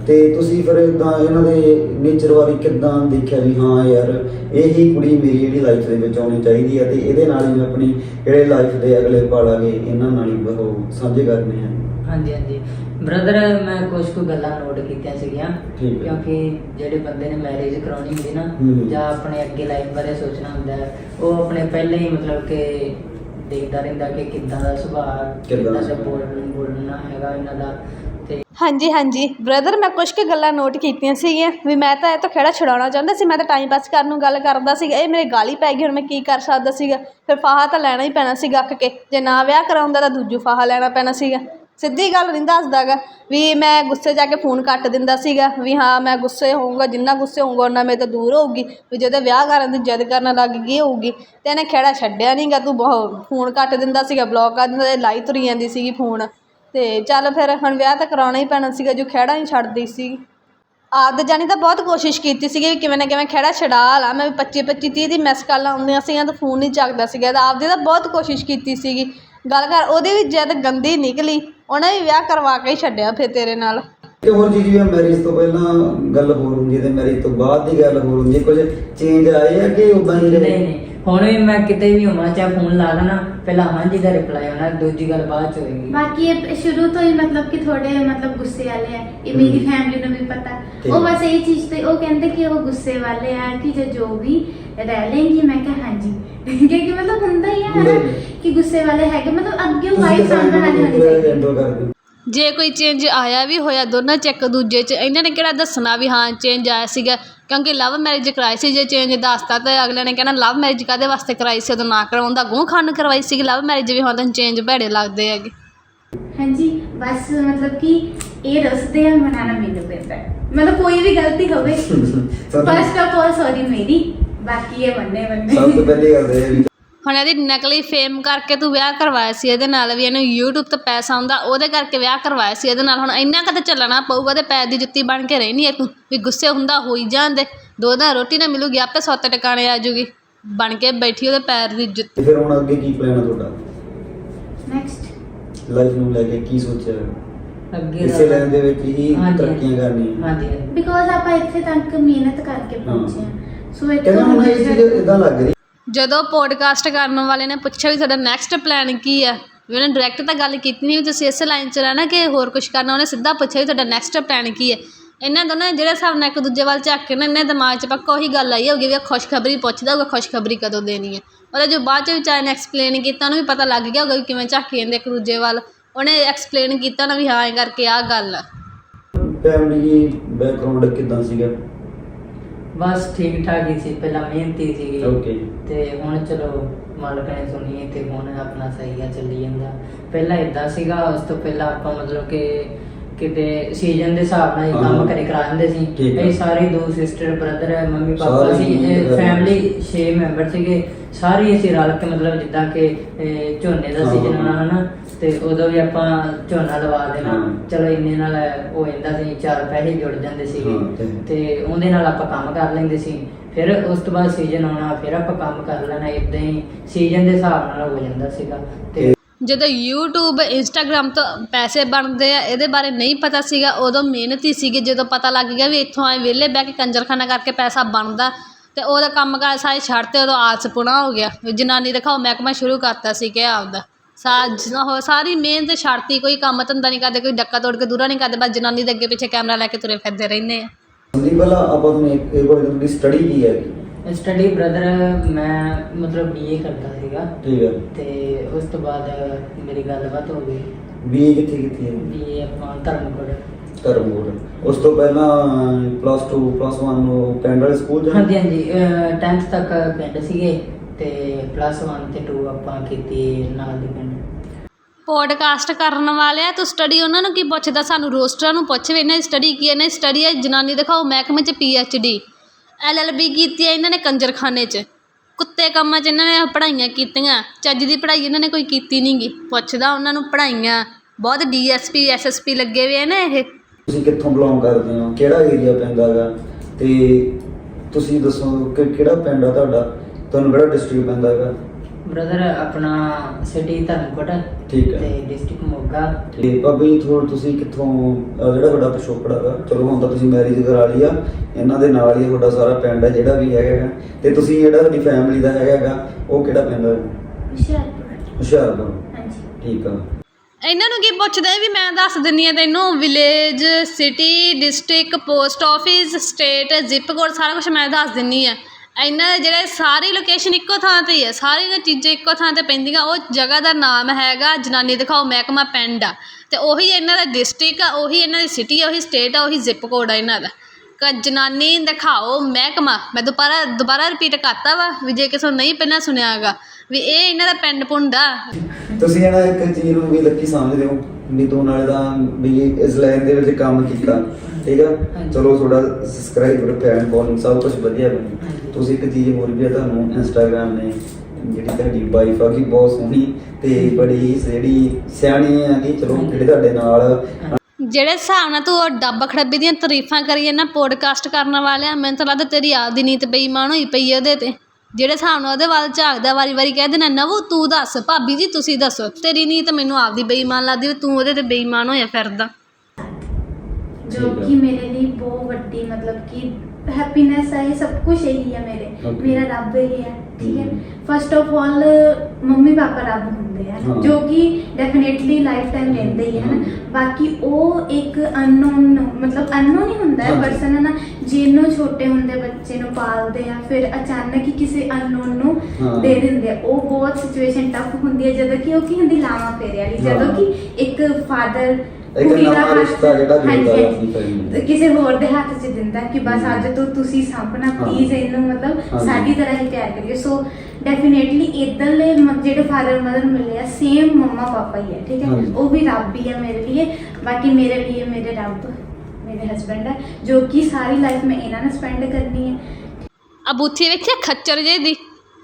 ਤੇ ਤੁਸੀਂ ਫਿਰ ਇਦਾਂ ਇਹਨਾਂ ਦੇ ਨੇਚਰ ਬਾਰੇ ਕਿਦਾਂ ਦੇਖਿਆ ਵੀ ਹਾਂ ਯਾਰ ਇਹੀ ਕੁੜੀ ਮੇਰੀ ਜਿਹੜੀ ਲਾਈਫ ਦੇ ਵਿੱਚ ਆਉਣੀ ਚਾਹੀਦੀ ਹੈ ਤੇ ਇਹਦੇ ਨਾਲ ਹੀ ਮੈਂ ਆਪਣੀ ਜਿਹੜੇ ਲਾਈਫ ਦੇ ਅਗਲੇ ਪਲ ਆਗੇ ਇਹਨਾਂ ਨਾਲ ਹੀ ਉਹ ਸਾਂਝੇ ਕਰਨੇ ਆ ਹਾਂਜੀ ਹਾਂਜੀ ਬ੍ਰਦਰ ਮੈਂ ਕੁਝ ਕੁ ਗੱਲਾਂ ਨੋਟ ਕੀਤੀਆਂ ਸੀਗੀਆਂ ਠੀਕ ਹੈ। ਕਿਉਂਕਿ ਜਿਹੜੇ ਬੰਦੇ ਨੇ ਮੈਰਿਜ ਕਰਾਉਣੀ ਹੁੰਦੀ ਨਾ। ਜਾਂ ਆਪਣੇ ਅੱਗੇ ਲਾਈਫ ਬਾਰੇ ਸੋਚਣਾ ਹੁੰਦਾ ਹੈ, ਉਹ ਆਪਣੇ ਪਹਿਲੇ ਹੀ ਮਤਲਬ ਕਿ ਦੇਖਦਾ ਰਹਿੰਦਾ ਕਿ ਕਿੱਦਾਂ ਦਾ ਸੁਭਾਅ ਕਿੱਦਾਂ ਦਾ ਕਿੱਦਾਂ ਦਾ ਸੁਭਾਅ। ਬੋਲਣ ਬੋਲਣਾ ਹੈਗਾ ਇਹਨਾਂ ਦਾ ਹਾਂਜੀ ਹਾਂਜੀ। ਬ੍ਰਦਰ ਮੈਂ ਕੁਝ ਕੁ ਗੱਲਾਂ ਨੋਟ ਕੀਤੀਆਂ ਸੀਗੀਆਂ ਵੀ ਮੈਂ ਤਾਂ ਇਹ ਤੋਂ ਖੇੜਾ ਛੁਡਾਉਣਾ ਚਾਹੁੰਦਾ ਸੀ। ਮੈਂ ਤਾਂ ਟਾਈਮ ਪਾਸ ਕਰਨ ਨੂੰ ਗੱਲ ਕਰਦਾ ਸੀਗਾ। ਇਹ ਮੇਰੇ ਗਾਲੀ ਪੈ ਗਈ, ਹੁਣ ਮੈਂ ਕੀ ਕਰ ਸਕਦਾ ਸੀਗਾ? ਫਿਰ ਫਾਹਾ ਤਾਂ ਲੈਣਾ ਹੀ ਪੈਣਾ ਸੀ ਅੱਕ ਕੇ। ਜੇ ਨਾ ਵਿਆਹ ਕਰਾਉਂਦਾ ਤਾਂ ਦੂਜੂ ਫਾਹਾ ਲੈਣਾ ਪੈਣਾ ਸੀਗਾ। ਸਿੱਧੀ ਗੱਲ ਨਹੀਂ ਦੱਸਦਾਗਾ ਵੀ ਮੈਂ ਗੁੱਸੇ ਜਾ ਕੇ ਫੋਨ ਕੱਟ ਦਿੰਦਾ ਸੀਗਾ ਵੀ ਹਾਂ, ਮੈਂ ਗੁੱਸੇ ਹੋਊਂਗਾ, ਜਿੰਨਾ ਗੁੱਸੇ ਹੋਊਂਗਾ ਉਹਨਾਂ ਮੇਰੇ ਤੋਂ ਦੂਰ ਹੋਊਗੀ। ਵੀ ਜਦੋਂ ਵਿਆਹ ਕਰਨ ਦੀ ਜਿੱਦ ਕਰਨ ਲੱਗ ਗਈ ਹੋਊਗੀ, ਤੇ ਇਹਨੇ ਖੇੜਾ ਛੱਡਿਆ ਨਹੀਂਗਾ ਤੂੰ ਬਹੁਤ ਫੋਨ ਕੱਟ ਦਿੰਦਾ ਸੀਗਾ ਬਲੌਕ ਕਰ ਦਿੰਦਾ ਲਾਈ ਤੁਰੀ ਜਾਂਦੀ ਸੀਗੀ ਫੋਨ ਤੇ ਚੱਲ ਫਿਰ ਹੁਣ ਵਿਆਹ ਤਾਂ ਕਰਾਉਣਾ ਹੀ ਪੈਣਾ ਸੀਗਾ ਜੋ ਖਹਿੜਾ ਹੀ ਛੱਡਦੀ ਸੀ। ਆਦ ਜਾਣੀ ਤਾਂ ਬਹੁਤ ਕੋਸ਼ਿਸ਼ ਕੀਤੀ ਸੀਗੀ ਵੀ ਕਿਵੇਂ ਨਾ ਕਿਵੇਂ ਖਹਿੜਾ ਛਡਾ ਲਾ। ਮੈਂ ਵੀ 25 25 30 ਦੀ ਮਿਸ ਕਾਲਾਂ ਆਉਂਦੀਆਂ ਸੀਗੀਆਂ ਤਾਂ ਫੋਨ ਨਹੀਂ ਚੱਕਦਾ ਸੀਗਾ। ਤਾਂ ਆਪਦੀ ਤਾਂ ਬਹੁਤ ਕੋਸ਼ਿਸ਼ ਕੀਤੀ ਸੀਗੀ। ਗੱਲ ਕਰ ਉਹਦੀ ਵੀ ਜਿੱਦ ਗੰਦੀ ਨਿਕਲੀ ਉਹਨੇ ਵੀ ਵਿਆਹ ਕਰਵਾ ਕੇ ਹੀ ਛੱਡਿਆ ਫਿਰ ਤੇਰੇ ਨਾਲ। ਤੇ ਹੋਰ ਚੀਜ਼ ਵੀ ਮੈਰਿਜ ਤੋਂ ਪਹਿਲਾਂ ਗੱਲ ਹੋਰ ਹੁੰਦੀ ਹੈ ਤੇ ਮੈਰਿਜ ਤੋਂ ਬਾਅਦ ਦੀ ਗੱਲ ਹੋਰ ਹੁੰਦੀ ਹੈ। ਕੁਝ ਚੇਂਜ ਆਏ ਆ ਕਿ ਉਦਾਂ ਹੀ ਨਹੀਂ ਨਹੀਂ। ਹੁਣ ਵੀ ਮੈਂ ਕਿਤੇ ਵੀ ਹੋਵਾਂ ਚਾਹੇ ਫੋਨ ਲਾ ਦੇਣਾ ਪਹਿਲਾਂ ਹਾਂਜੀ ਦਾ ਰਿਪਲਾਈ ਆਉਣਾ ਦੂਜੀ ਗੱਲ ਬਾਅਦ ਚ ਹੋਏਗੀ ਬਾਕੀ ਇਹ ਸ਼ੁਰੂ ਤੋਂ ਹੀ ਮਤਲਬ ਕਿ ਥੋੜੇ ਮਤਲਬ ਗੁੱਸੇ ਵਾਲੇ ਆ ਇਹ ਮੇਰੀ ਹਮ। ਫੈਮਿਲੀ ਨੂੰ ਵੀ ਪਤਾ ਠੀਕ ਉਹ। ਬਸ ਇਹ ਚੀਜ਼ ਤੇ ਉਹ ਕਹਿੰਦੇ ਕਿ ਉਹ ਗੁੱਸੇ ਵਾਲੇ ਆ ਕਿ ਜੇ ਜੋ ਵੀ ਰਹਿ ਲੈਂਗੀ ਮੈਂ ਕਿਹਾ ਹਾਂਜੀ ਕਿਉਂਕਿ ਮਤਲਬ ਹੁੰਦਾ ਹੀ ਆ ਹਨਾ। ਕਿ ਗੁੱਸੇ ਵਾਲੇ ਹੈਗੇ ਮਤਲਬ ਅੱਗੇ ਵਾਈਫ ਸਾਹਮਣੇ ਵਾਲੀ ਹੋਣੀ ਚਾਹੀਦੀ ਕਰਦੇ? ਜੇ ਕੋਈ ਚੇਂਜ ਆਇਆ ਵੀ ਹੋਇਆ ਦੋਨਾਂ 'ਚ ਇੱਕ ਦੂਜੇ 'ਚ ਇਹਨਾਂ ਨੇ ਕਿਹੜਾ ਦੱਸਣਾ ਵੀ ਹਾਂ ਚੇਂਜ ਆਇਆ ਸੀਗਾ ਕਿਉਂਕਿ ਲਵ ਮੈਰਿਜ ਕਰਾਈ ਸੀ ਜੇ ਚੇਂਜ ਦੱਸਤਾ ਤਾਂ ਅਗਲੇ ਨੇ ਕਹਿਣਾ ਲਵ ਮੈਰਿਜ ਕਾਦੇ ਵਾਸਤੇ ਕਰਾਈ ਸੀ ਉਦੋਂ ਨਾ ਕਰਾਉਂਦਾ ਗੂੰ ਖਾਨ ਕਰਵਾਈ ਸੀ ਲਵ ਮੈਰਿਜ ਵੀ ਹੁਣ ਤਾਂ ਚੇਂਜ ਭੈੜੇ ਲੱਗਦੇ ਹੈਗੇ ਹਾਂਜੀ ਬਸ ਮਤਲਬ ਕਿ ਇਹ ਰਸਤੇ ਆ ਮਨਾਣਾ ਮੈਨੂੰ ਪੈਂਦਾ ਹੈ। ਮਤਲਬ ਕੋਈ ਵੀ ਗਲਤੀ ਹੋਵੇ ਫਸਟ ਆਫ ਆਲ ਸੌਰੀ ਮੇਰੀ ਬਾਕੀ ਇਹ ਬੰਨੇ ਬੰਨੇ ਸਭ ਤੋਂ ਪਹਿਲੀ ਗੱਲ ਇਹ ਵੀ ਹੁਣ ਇਹਦੀ ਨਕਲੀ ਫੇਮ ਕਰਕੇ ਤੂੰ ਵਿਆਹ ਕਰਵਾਇਆ ਸੀ ਇਹਦੇ ਨਾਲ ਵੀ ਇਹਨੂੰ YouTube ਤੋਂ ਪੈਸਾ ਆਉਂਦਾ ਉਹਦੇ ਕਰਕੇ ਵਿਆਹ ਕਰਵਾਇਆ ਸੀ ਇਹਦੇ ਨਾਲ ਹੁਣ ਇੰਨਾ ਕਦੇ ਚੱਲਣਾ ਪਊਗਾ ਤੇ ਪੈਰ ਦੀ ਜੁੱਤੀ ਬਣ ਕੇ ਰਹਿਣੀ ਹੈ ਤੂੰ ਵੀ ਗੁੱਸੇ ਹੁੰਦਾ ਹੋਈ ਜਾਂਦੇ ਦੋ ਦਿਨ ਰੋਟੀ ਨਾ ਮਿਲੂਗੀ ਆਪੇ ਸੱਤ ਟਿਕਾਣੇ ਆ ਜੂਗੀ ਬਣ ਕੇ ਬੈਠੀ ਉਹਦੇ ਪੈਰ ਦੀ ਜੁੱਤੀ। ਫਿਰ ਹੁਣ ਅੱਗੇ ਕੀ ਪਲਾਨ ਹੈ ਤੁਹਾਡਾ? ਨੈਕਸਟ ਲਾਈਫ ਨੂੰ ਲੈ ਕੇ ਕੀ ਸੋਚਿਆ? ਅੱਗੇ ਇਸੇ ਲਾਈਨ ਦੇ ਵਿੱਚ ਹੀ ਹਾਂਜੀ, ਤਰੱਕੀਆਂ ਕਰਨੀਆਂ। ਹਾਂਜੀ। ਬਿਕੋਜ਼ ਆਪਾਂ ਇੱਥੇ ਤੱਕ ਮਿਹਨਤ ਕਰਕੇ ਪਹੁੰਚੇ ਹਾਂ। ਸੋ ਇਹ ਕਹਿੰਦਾ ਹੁਣ ਇਹ ਚੀਜ਼ ਇਦਾਂ ਲੱਗ ਰਹੀ ਜਦੋਂ ਪੋਡਕਾਸਟ ਕਰਨ ਵਾਲੇ ਨੇ ਪੁੱਛਿਆ ਵੀ ਤੁਹਾਡਾ ਨੈਕਸਟ ਪਲੈਨ ਕੀ ਹੈ ਵੀ ਉਹਨੇ ਡਾਇਰੈਕਟ ਤਾਂ ਗੱਲ ਕੀਤੀ ਨਹੀਂ ਵੀ ਤੁਸੀਂ ਇਸ ਲਾਈਨ 'ਚ ਰਹਿਣਾ ਕਿ ਹੋਰ ਕੁਛ ਕਰਨਾ, ਉਹਨੇ ਸਿੱਧਾ ਪੁੱਛਿਆ ਵੀ ਤੁਹਾਡਾ ਨੈਕਸਟ ਪਲਾਨ ਕੀ ਹੈ ਇਹਨਾਂ ਦੋਨਾਂ ਨੇ ਜਿਹੜੇ ਹਿਸਾਬ ਨਾਲ ਇੱਕ ਦੂਜੇ ਵੱਲ ਝਾਕੇ ਕੇ ਨਾ ਇਹਨੇ ਦਿਮਾਗ 'ਚ ਪੱਕਾ ਉਹੀ ਗੱਲ ਆਈ ਹੋਊਗੀ ਵੀ ਖੁਸ਼ਖਬਰੀ ਪੁੱਛਦਾ ਹੋਊਗਾ, ਖੁਸ਼ਖਬਰੀ ਕਦੋਂ ਦੇਣੀ ਹੈ ਉਹਦਾ ਜੋ ਬਾਅਦ 'ਚ ਵਿਚਾਰੇ ਨੇ ਐਕਸਪਲੇਨ ਕੀਤਾ, ਉਹਨੂੰ ਵੀ ਪਤਾ ਲੱਗ ਗਿਆ ਹੋਊਗਾ ਵੀ ਕਿਵੇਂ ਝੱਕ ਜਾਂਦੇ ਇੱਕ ਦੂਜੇ ਵੱਲ। ਉਹਨੇ ਐਕਸਪਲੇਨ ਕੀਤਾ ਨਾ ਵੀ ਹਾਂ ਇਹ ਕਰਕੇ ਆਹ ਗੱਲ ਆ। ਫੈਮਿਲੀ ਬੈਕਗ੍ਰਾਉਂਡ ਕਿਦਾਂ ਸੀਗਾ? ਬਸ ਠੀਕ ਠਾਕ ਹੀ ਸੀ ਪਹਿਲਾਂ ਮਿਹਨਤੀ ਸੀਗੀ ਓਕੇ ਤੇ ਹੁਣ ਚਲੋ ਮਾਲਕ ਨੇ ਸੁਣੀ ਤੇ ਹੁਣ ਆਪਣਾ ਸਹੀ ਆ ਚੱਲੀ ਜਾਂਦਾ ਪਹਿਲਾਂ ਇਦਾਂ ਸੀਗਾ ਉਸ ਤੋਂ ਪਹਿਲਾਂ ਆਪਾਂ ਮਤਲਬ ਕਿ ਕਿਤੇ ਸੀਜ਼ਨ ਦੇ ਹਿਸਾਬ ਨਾਲ ਹੀ ਕੰਮ ਹਾਂ। ਕਰੇ ਕਰਾ ਦਿੰਦੇ ਸੀ ਠੀਕ ਹੈ। ਇਹ ਸਾਰੇ ਦੋ ਸਿਸਟਰ ਬ੍ਰਦਰ ਮੰਮੀ ਪਾਪਾ ਸਾਰੇ ਸੀ ਕੇ ਫੈਮਿਲੀ 6 ਮੈਂਬਰ ਸੀਗੇ ਸਾਰੇ ਅਸੀਂ ਰਲ ਕੇ ਮਤਲਬ ਜਿੱਦਾਂ ਕਿ ਇਹ ਝੋਨੇ ਦਾ ਹਾਂ। ਸੀਜ਼ਨ ਆਉਣਾ ਹਨਾ ਤੇ ਉਦੋਂ ਵੀ ਆਪਾਂ ਝੋਨਾ ਲਵਾ ਦੇਣਾ। ਹਾਂ। ਚਲੋ ਇੰਨੇ ਨਾਲ ਹੋ ਜਾਂਦਾ ਸੀ ਚਾਰ ਪੈਸੇ ਜੁੜ ਜਾਂਦੇ ਸੀਗੇ। ਹਾਂ, ਤੇ- ਤੇ ਉਹਦੇ ਨਾਲ ਆਪਾਂ ਕੰਮ ਕਰ ਲੈਂਦੇ ਸੀ। ਫਿਰ ਉਸ ਤੋਂ ਬਾਅਦ ਸੀਜ਼ਨ ਆਉਣਾ ਫਿਰ ਆਪਾਂ ਕੰਮ ਕਰ ਲੈਣਾ ਇਦਾਂ ਹੀ ਸੀਜ਼ਨ ਦੇ ਹਿਸਾਬ ਨਾਲ ਹੋ ਜਾਂਦਾ ਸੀਗਾ। ਤੇ ਜਦੋਂ YouTube Instagram ਤੋਂ ਪੈਸੇ ਬਣਦੇ ਆ ਇਹਦੇ ਬਾਰੇ ਨਹੀਂ ਪਤਾ ਸੀਗਾ। ਉਦੋਂ ਮਿਹਨਤੀ ਸੀਗੇ। ਜਦੋਂ ਪਤਾ ਲੱਗ ਗਿਆ ਵੀ ਇੱਥੋਂ ਆਏ ਵਿਹਲੇ ਬਹਿ ਕੇ ਕੰਜਰਖਾਨਾ ਕਰਕੇ ਪੈਸਾ ਬਣਦਾ ਤੇ ਉਹਦਾ ਕੰਮ ਕਾਰ ਸਾਰੇ ਛੱਡਤੇ ਉਦੋਂ ਆਲਸ ਪੁਣਾ ਹੋ ਗਿਆ। ਵੀ ਜਨਾਨੀ ਦਿਖਾਓ ਮਹਿਕਮਾ ਸ਼ੁਰੂ ਕਰਤਾ ਸੀ ਕਿ ਆਪਦਾ। ਸਾਜ ਉਹ ਸਾਰੀ ਮਿਹਨਤ ਛੱਡਤੀ ਕੋਈ ਕੰਮ ਧੰਦਾ ਨਹੀਂ ਕਰਦੇ ਕੋਈ ਡੱਕਾ ਤੋੜ ਕੇ ਦੂਰਾ ਨਹੀਂ ਕਰਦੇ ਬਸ ਜਨਾਨੀ ਦੇ ਅੱਗੇ ਪਿੱਛੇ ਕੈਮਰਾ ਲੈ ਕੇ ਤੁਰੇ ਫਿਰਦੇ ਰਹਿੰਦੇ ਆ। ਸੰਦੀਪ ਪਹਿਲਾਂ ਆਪਾਂ ਤੁਹਾਨੂੰ ਇੱਕ ਇੱਕ ਵਾਰ ਤੁਹਾਡੀ ਸਟੱਡੀ ਕੀ ਹੈ? ਸਟੱਡੀ ਬ੍ਰਦਰ ਮੈਂ ਮਤਲਬ ਬੀਏ ਕਰਦਾ ਸੀਗਾ। ਠੀਕ ਹੈ। ਤੇ ਉਸ ਤੋਂ ਬਾਅਦ ਮੇਰੀ ਗੱਲਬਾਤ ਹੋ ਗਈ। ਬੀਏ ਕਿੱਥੇ ਕੀਤੀ ਹੈ? ਬੀਏ ਆਪਾਂ ਧਰਮਕੋਟ। ਧਰਮਕੋਟ। ਉਸ ਤੋਂ ਪਹਿਲਾਂ ਪਲੱਸ 2 ਪਲੱਸ 1 ਨੂੰ ਪਿੰਡ ਵਾਲੇ ਸਕੂਲ ਜਾਂ ਹਾਂਜੀ ਹਾਂਜੀ 10th ਤੱਕ ਪਿੰਡ ਸੀਗੇ। ਤੇ ਪਲੱਸ 1 ਤੇ 2 ਆਪਾਂ ਕੀਤੀ ਨਾਲ ਦੇ ਪਿੰਡ। ਪੋਡਕਾਸਟ ਕਰਨ ਵਾਲਿਆ ਤੂੰ ਸਟੱਡੀ ਉਹਨਾਂ ਨੂੰ ਕੀ ਪੁੱਛਦਾ? ਸਾਨੂੰ ਰੋਸਟਰਾਂ ਨੂੰ ਪੁੱਛ ਵੀ ਇਹਨਾਂ ਦੀ ਸਟੱਡੀ ਕੀ ਹੈ ਇਹਨਾਂ ਦੀ ਸਟੱਡੀ ਹੈ ਜਨਾਨੀ ਦਿਖਾਓ ਮਹਿਕਮੇ 'ਚ P H D L L B ਕੀਤੀ ਹੈ ਇਹਨਾਂ ਨੇ ਕੰਜਰਖਾਨੇ 'ਚ। ਕੁੱਤੇ ਕੰਮਾਂ 'ਚ ਇਹਨਾਂ ਨੇ ਪੜ੍ਹਾਈਆਂ ਕੀਤੀਆਂ। ਚੱਜ ਦੀ ਪੜ੍ਹਾਈ ਇਹਨਾਂ ਨੇ ਕੋਈ ਕੀਤੀ ਨਹੀਂ ਗੀ। ਪੁੱਛਦਾ ਉਹਨਾਂ ਨੂੰ ਪੜ੍ਹਾਈਆਂ। ਬਹੁਤ D S P S S P ਲੱਗੇ ਹੋਏ ਆ ਨਾ ਇਹ। ਤੁਸੀਂ ਕਿੱਥੋਂ ਬਿਲੋਂਗ ਕਰਦੇ ਹੋ? ਕਿਹੜਾ ਏਰੀਆ ਪੈਂਦਾ ਹੈਗਾ? ਤੇ ਤੁਸੀਂ ਦੱਸੋ ਕਿ ਕਿਹੜਾ ਪਿੰਡ ਆ ਤੁਹਾਡਾ? ਤੁਹਾਨੂੰ ਕਿਹੜਾ ਡਿਸਟ੍ਰਿਕਟ ਪੈਂਦਾ ਹੈਗਾ? ਬ੍ਰਦਰ ਆਪਣਾ ਸਿਟੀ ਧਰਮਕੋਟ ਠੀਕ ਹੈ। ਤੇ ਡਿਸਟ੍ਰਿਕਟ ਮੋਗਾ। ਤੇ ਭਾਬੀ ਥੋੜ ਤੁਸੀਂ ਕਿੱਥੋਂ ਅਹ ਜਿਹੜਾ ਤੁਹਾਡਾ ਪਿਛੋਕੜ ਹੈਗਾ ਚਲੋ ਹੁਣ ਤਾਂ ਤੁਸੀਂ ਮੈਰਿਜ ਕਰਾ ਲਈ ਆ ਇਹਨਾਂ ਦੇ ਨਾਲ ਹੀ ਤੁਹਾਡਾ ਸਾਰਾ ਪਿੰਡ ਹੈ ਜਿਹੜਾ ਵੀ ਹੈਗਾ ਗਾ। ਤੇ ਤੁਸੀਂ ਜਿਹੜਾ ਤੁਹਾਡੀ ਫੈਮਿਲੀ ਦਾ ਹੈਗਾ ਗਾ, ਉਹ ਕਿਹੜਾ ਪਿੰਡ ਹੈ? ਹੁਸ਼ਿਆਰਪੁਰ। ਹੁਸ਼ਿਆਰਪੁਰ। ਹਾਂਜੀ। ਠੀਕ ਆ। ਇਹਨਾਂ ਨੂੰ ਕੀ ਪੁੱਛਦੇ ਵੀ ਮੈਂ ਦੱਸ ਦਿੰਨੀ ਆ ਤੈਨੂੰ village city district post office state zip code ਸਾਰਾ ਕੁਝ ਮੈਂ ਦੱਸ ਦਿੰਨੀ ਆ। ਇਹਨਾਂ ਦੇ ਜਿਹੜੇ ਸਾਰੀ ਲੋਕੇਸ਼ਨ ਇੱਕੋ ਥਾਂ ਤੇ ਹੀ ਹੈ ਸਾਰੀਆਂ ਚੀਜ਼ਾਂ ਇੱਕੋ ਥਾਂ ਤੇ ਪੈਂਦੀਆਂ, ਉਹ ਜਗ੍ਹਾ ਦਾ ਨਾਮ ਹੈਗਾ ਜਨਾਨੀ ਦਿਖਾਓ, ਮਹਿਕਮਾ ਪਿੰਡ ਆ। ਅਤੇ ਉਹੀ ਇਹਨਾਂ ਦਾ ਡਿਸਟ੍ਰਿਕਟ ਆ, ਉਹੀ ਇਹਨਾਂ ਦੀ ਸਿਟੀ ਆ, ਉਹੀ ਸਟੇਟ ਆ, ਉਹੀ ਜ਼ਿਪ ਕੋਡ ਆ ਇਹਨਾਂ ਦਾ। ਕ ਜਨਾਨੀ ਦਿਖਾਓ, ਮਹਿਕਮਾ, ਮੈਂ ਦੁਬਾਰਾ ਦੁਬਾਰਾ ਰਿਪੀਟ ਕਰਤਾ ਵਾ, ਵੀ ਜੇ ਕਿਸੇ ਨੂੰ ਨਹੀਂ ਪਹਿਲਾਂ ਸੁਣਿਆ ਹੈਗਾ, ਵੀ ਇਹ ਇਹਨਾਂ ਦਾ ਪਿੰਡ ਪੁੰਡ ਆ। ਤੁਸੀਂ ਇਹਨਾਂ ਇੱਕ ਚੀਜ਼ ਨੂੰ ਵੀ ਲੱਕੀ ਸਮਝਦੇ ਹੋ। ਵੀ ਤੂੰ ਨਾਲੇ ਦਾ ਵੀ ਇਸ ਲਾਈਨ ਦੇ ਵਿੱਚ ਕੰਮ ਕੀਤਾ। ਠੀਕ ਆ। ਚਲੋ ਥੋੜਾ ਸਬਸਕ੍ਰਾਈਬਰ ਫੈਨ ਫੋਲੋਇੰਗ ਸਭ ਕੁਝ ਵਧੀਆ ਬਣੀ। ਤੁਸੀਂ ਇੱਕ ਚੀਜ਼ ਹੋਰ ਵੀ ਆ ਤੁਹਾਨੂੰ ਇੰਸਟਾਗ੍ਰam ਨੇ ਜਿਹੜੀ ਤੁਹਾਡੀ ਵਾਈਫ ਆ ਕਿ ਬਹੁਤ ਸੋਹਣੀ ਤੇ ਬੜੀ ਜਿਹੜੀ ਸਿਆਣੀ ਆ ਕਿ ਚਲੋ ਜਿਹੜੇ ਤੁਹਾਡੇ ਨਾਲ ਜਿਹੜੇ ਹਿਸਾਬ ਨਾਲ ਤੂੰ ਡੱਬ ਖੜੱਬੀ ਦੀਆਂ ਤਾਰੀਫਾਂ ਕਰੀ ਨਾ ਪੋਡਕਾਸਟ ਕਰਨ ਵਾਲਿਆਂ ਮੈਨੂੰ ਤਾਂ ਲੱਗਦਾ ਤੇਰੀ ਆਪਦੀ ਨੀਤ ਬੇਈਮਾਨ ਹੋਈ ਪਈ ਉਹਦੇ ਤੇ। ਜਿਹੜੇ ਹਿਸਾਬ ਨਾਲ ਉਹਦੇ ਵੱਲ ਝਾਕਦਾ, ਵਾਰੀ ਵਾਰੀ ਕਹਿ ਦੇਣਾ ਨਵੂ, ਤੂੰ ਦੱਸ, ਭਾਬੀ ਜੀ, ਤੁਸੀਂ ਦੱਸੋ। ਤੇਰੀ ਨੀਤ ਮੈਨੂੰ ਆਪਦੀ ਬੇਈਮਾਨ ਲੱਗਦੀ ਵੀ ਤੂੰ ਉਹਦੇ ਤੇ ਬੇਈਮਾਨ ਹੋਇਆ ਫਿਰਦਾ। ਜੋ ਕਿ ਮੇਰੇ ਲਈ ਬਹੁਤ ਵੱਡੀ ਮਤਲਬ ਕਿ ਹੈਪੀਨੈਸ ਹੈ ਇਹ ਸਭ ਕੁਝ ਇਹੀ ਹੈ ਮੇਰੇ Okay. ਮੇਰਾ ਰੱਬ ਹੀ ਹੈ ਠੀਕ ਹੈ ਹਮ। First of all mummy papa ਰੱਬ ਹੁੰਦੇ ਆ। ਜੋ ਕਿ ਡੈਫੀਨੇਟਲੀ ਲਾਈਫ ਟਾਈਮ ਰਹਿੰਦੇ ਹੀ ਹਨ। ਬਾਕੀ ਉਹ ਇੱਕ ਅਨਨੋਨ ਮਤਲਬ ਅਨਨੋਨ ਹੀ ਹੁੰਦਾ ਹੈ। ਪਰਸਨ ਹੈ ਨਾ ਜਿਹਨੂੰ ਛੋਟੇ ਹੁੰਦੇ ਬੱਚੇ ਨੂੰ ਪਾਲਦੇ ਆ ਫਿਰ ਅਚਾਨਕ ਹੀ ਕਿਸੇ ਅਨਨੋਨ ਨੂੰ ਹਾਂ। ਦੇ ਦਿੰਦੇ ਆ ਉਹ ਬਹੁਤ ਸਿਚੁਏਸ਼ਨ ਟਫ ਹੁੰਦੀ ਹੈ ਜਦੋਂ ਕਿ ਉਹ ਕੀ ਹੁੰਦੀ ਲਾਵਾਂ ਫੇਰੇ ਵਾਲੀ ਜਦੋਂ। ਕਿ ਇੱਕ ਫਾਦਰ ਇੱਕ ਨਵਾਂ ਰਿਸ਼ਤਾ ਜਿਹੜਾ ਜੁੜਦਾ ਹੈ ਆਪਣੀ family ਨਾਲ। ਕਿਸੇ ਹੋਰ ਦੇ ਹੱਥ 'ਚ ਦਿੰਦਾ ਕਿ ਬਸ। ਅੱਜ ਤੋਂ ਤੁਸੀਂ ਸਾਂਭਣਾ ਹਾਂ। ਪਲੀਜ਼ ਇਹਨੂੰ ਮਤਲਬ ਹਾਂਜੀ। ਸਾਡੀ ਤਰ੍ਹਾਂ ਹੀ ਪਿਆਰ ਕਰਿਓ ਸੋ ਡੈਫੀਨੇਟਲੀ ਇਧਰਲੇ ਜਿਹੜੇ ਫਾਦਰ ਮਦਰ ਮਿਲੇ ਆ ਸੇਮ ਮੰਮਾ ਪਾਪਾ ਹੀ ਹੈ ਠੀਕ ਹੈ ਹਾਂਜੀ। ਉਹ ਵੀ ਰੱਬ ਹੀ ਹੈ ਮੇਰੇ ਲਈ ਬਾਕੀ ਮੇਰੇ ਲਈ ਮੇਰੇ ਰੱਬ ਮੇਰੇ ਹਸਬੰਡ ਹੈ ਜੋ ਕਿ ਸਾਰੀ ਲਾਈਫ ਮੈਂ ਇਹਨਾਂ ਨਾਲ ਸਪੈਂਡ ਕਰਨੀ ਹੈ ਆ ਬੂਥੀ ਵੇਖਿਆ ਖੱਚਰ ਜੇ ਦੀ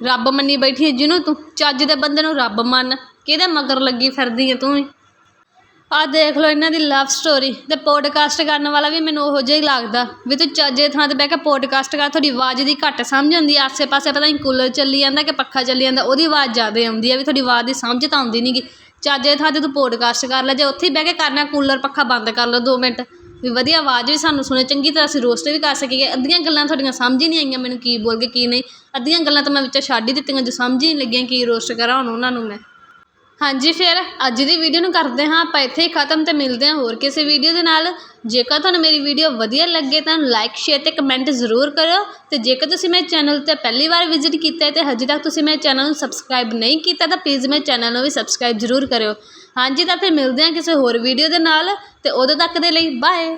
ਰੱਬ ਮੰਨੀ ਬੈਠੀ ਹੈ ਜਿਹਨੂੰ ਤੂੰ ਚੱਜ ਦੇ ਬੰਦੇ ਨੂੰ ਰੱਬ ਮੰਨ ਕਿਹਦੇ ਮਗਰ ਲੱਗੀ ਫਿਰਦੀ ਹੈ ਤੂੰ ਵੀ ਆਹ ਦੇਖ ਲਓ ਇਹਨਾਂ ਦੀ ਲਵ ਸਟੋਰੀ ਤੇ ਪੋਡਕਾਸਟ ਕਰਨ ਵਾਲਾ ਵੀ ਮੈਨੂੰ ਉਹੋ ਜਿਹਾ ਹੀ ਲੱਗਦਾ ਵੀ ਤੂੰ ਚੱਜੇ ਥਾਂ ਤੇ ਬਹਿ ਕੇ ਪੋਡਕਾਸਟ ਕਰ, ਤੁਹਾਡੀ ਆਵਾਜ਼ ਦੀ ਘੱਟ ਸਮਝ ਆਉਂਦੀ ਆਸੇ ਪਾਸੇ ਪਤਾ ਨਹੀਂ ਕੂਲਰ ਚੱਲੀ ਜਾਂਦਾ ਕਿ ਪੱਖਾ ਚੱਲੀ ਜਾਂਦਾ, ਉਹਦੀ ਆਵਾਜ਼ ਜ਼ਿਆਦਾ ਆਉਂਦੀ ਆ ਵੀ ਤੁਹਾਡੀ ਆਵਾਜ਼ ਦੀ ਸਮਝ ਤਾਂ ਆਉਂਦੀ ਨਹੀਂਗੀ ਚੱਜੇ ਥਾਂ ਤੇ ਤੂੰ ਪੋਡਕਾਸਟ ਕਰ ਲੈ, ਜੇ ਉੱਥੇ ਹੀ ਬਹਿ ਕੇ ਕਰਨਾ ਕੂਲਰ ਪੱਖਾ ਬੰਦ ਕਰ ਲਓ 2 ਮਿੰਟ, ਵੀ ਵਧੀਆ ਆਵਾਜ਼ ਵੀ ਸਾਨੂੰ ਸੁਣੇ, ਚੰਗੀ ਤਰ੍ਹਾਂ ਅਸੀਂ ਰੋਸਟ ਵੀ ਕਰ ਸਕੀਏ। ਅੱਧੀਆਂ ਗੱਲਾਂ ਤੁਹਾਡੀਆਂ ਸਮਝ ਹੀ ਨਹੀਂ ਆਈਆਂ ਮੈਨੂੰ ਕੀ ਬੋਲ ਕੇ ਕੀ ਨਹੀਂ। ਅੱਧੀਆਂ ਗੱਲਾਂ ਤਾਂ ਮੈਂ ਵਿੱਚੋਂ ਛੱਡ ਹੀ ਦਿੱਤੀਆਂ, ਜੋ ਸਮਝ ਹੀ ਨਹੀਂ ਲੱਗੀਆਂ ਕੀ ਰੋਸਟ ਕਰਾਂ ਹੁਣ ਉਹਨਾਂ ਨੂੰ ਮੈਂ। ਹਾਂਜੀ, ਫਿਰ ਅੱਜ ਦੀ ਵੀਡੀਓ ਨੂੰ ਕਰਦੇ ਹਾਂ, ਆਪਾਂ ਇੱਥੇ ਹੀ ਖਤਮ ਤੇ ਮਿਲਦੇ ਹਾਂ ਹੋਰ ਕਿਸੇ ਵੀਡੀਓ ਦੇ ਨਾਲ। ਜੇਕਰ ਤੁਹਾਨੂੰ ਮੇਰੀ ਵੀਡੀਓ ਵਧੀਆ ਲੱਗੇ ਤਾਂ ਲਾਈਕ ਸ਼ੇਅਰ ਤੇ ਕਮੈਂਟ ਜ਼ਰੂਰ ਕਰਿਓ। ਤੇ ਜੇਕਰ ਤੁਸੀਂ ਮੇਰੇ ਚੈਨਲ ਤੇ ਪਹਿਲੀ ਵਾਰ ਵਿਜ਼ਿਟ ਕੀਤਾ ਹੈ ਤੇ ਹਜੇ ਤੱਕ ਤੁਸੀਂ ਮੇਰੇ ਚੈਨਲ ਨੂੰ ਸਬਸਕ੍ਰਾਈਬ ਨਹੀਂ ਕੀਤਾ, ਤਾਂ ਪਲੀਜ਼ ਮੇਰੇ ਚੈਨਲ ਨੂੰ ਵੀ ਸਬਸਕ੍ਰਾਈਬ ਜ਼ਰੂਰ ਕਰਿਓ। ਹਾਂਜੀ, ਤਾਂ ਫਿਰ ਮਿਲਦੇ ਹਾਂ ਕਿਸੇ ਹੋਰ ਵੀਡੀਓ ਦੇ ਨਾਲ ਤੇ ਉਦੋਂ ਤੱਕ ਦੇ ਲਈ ਬਾਏ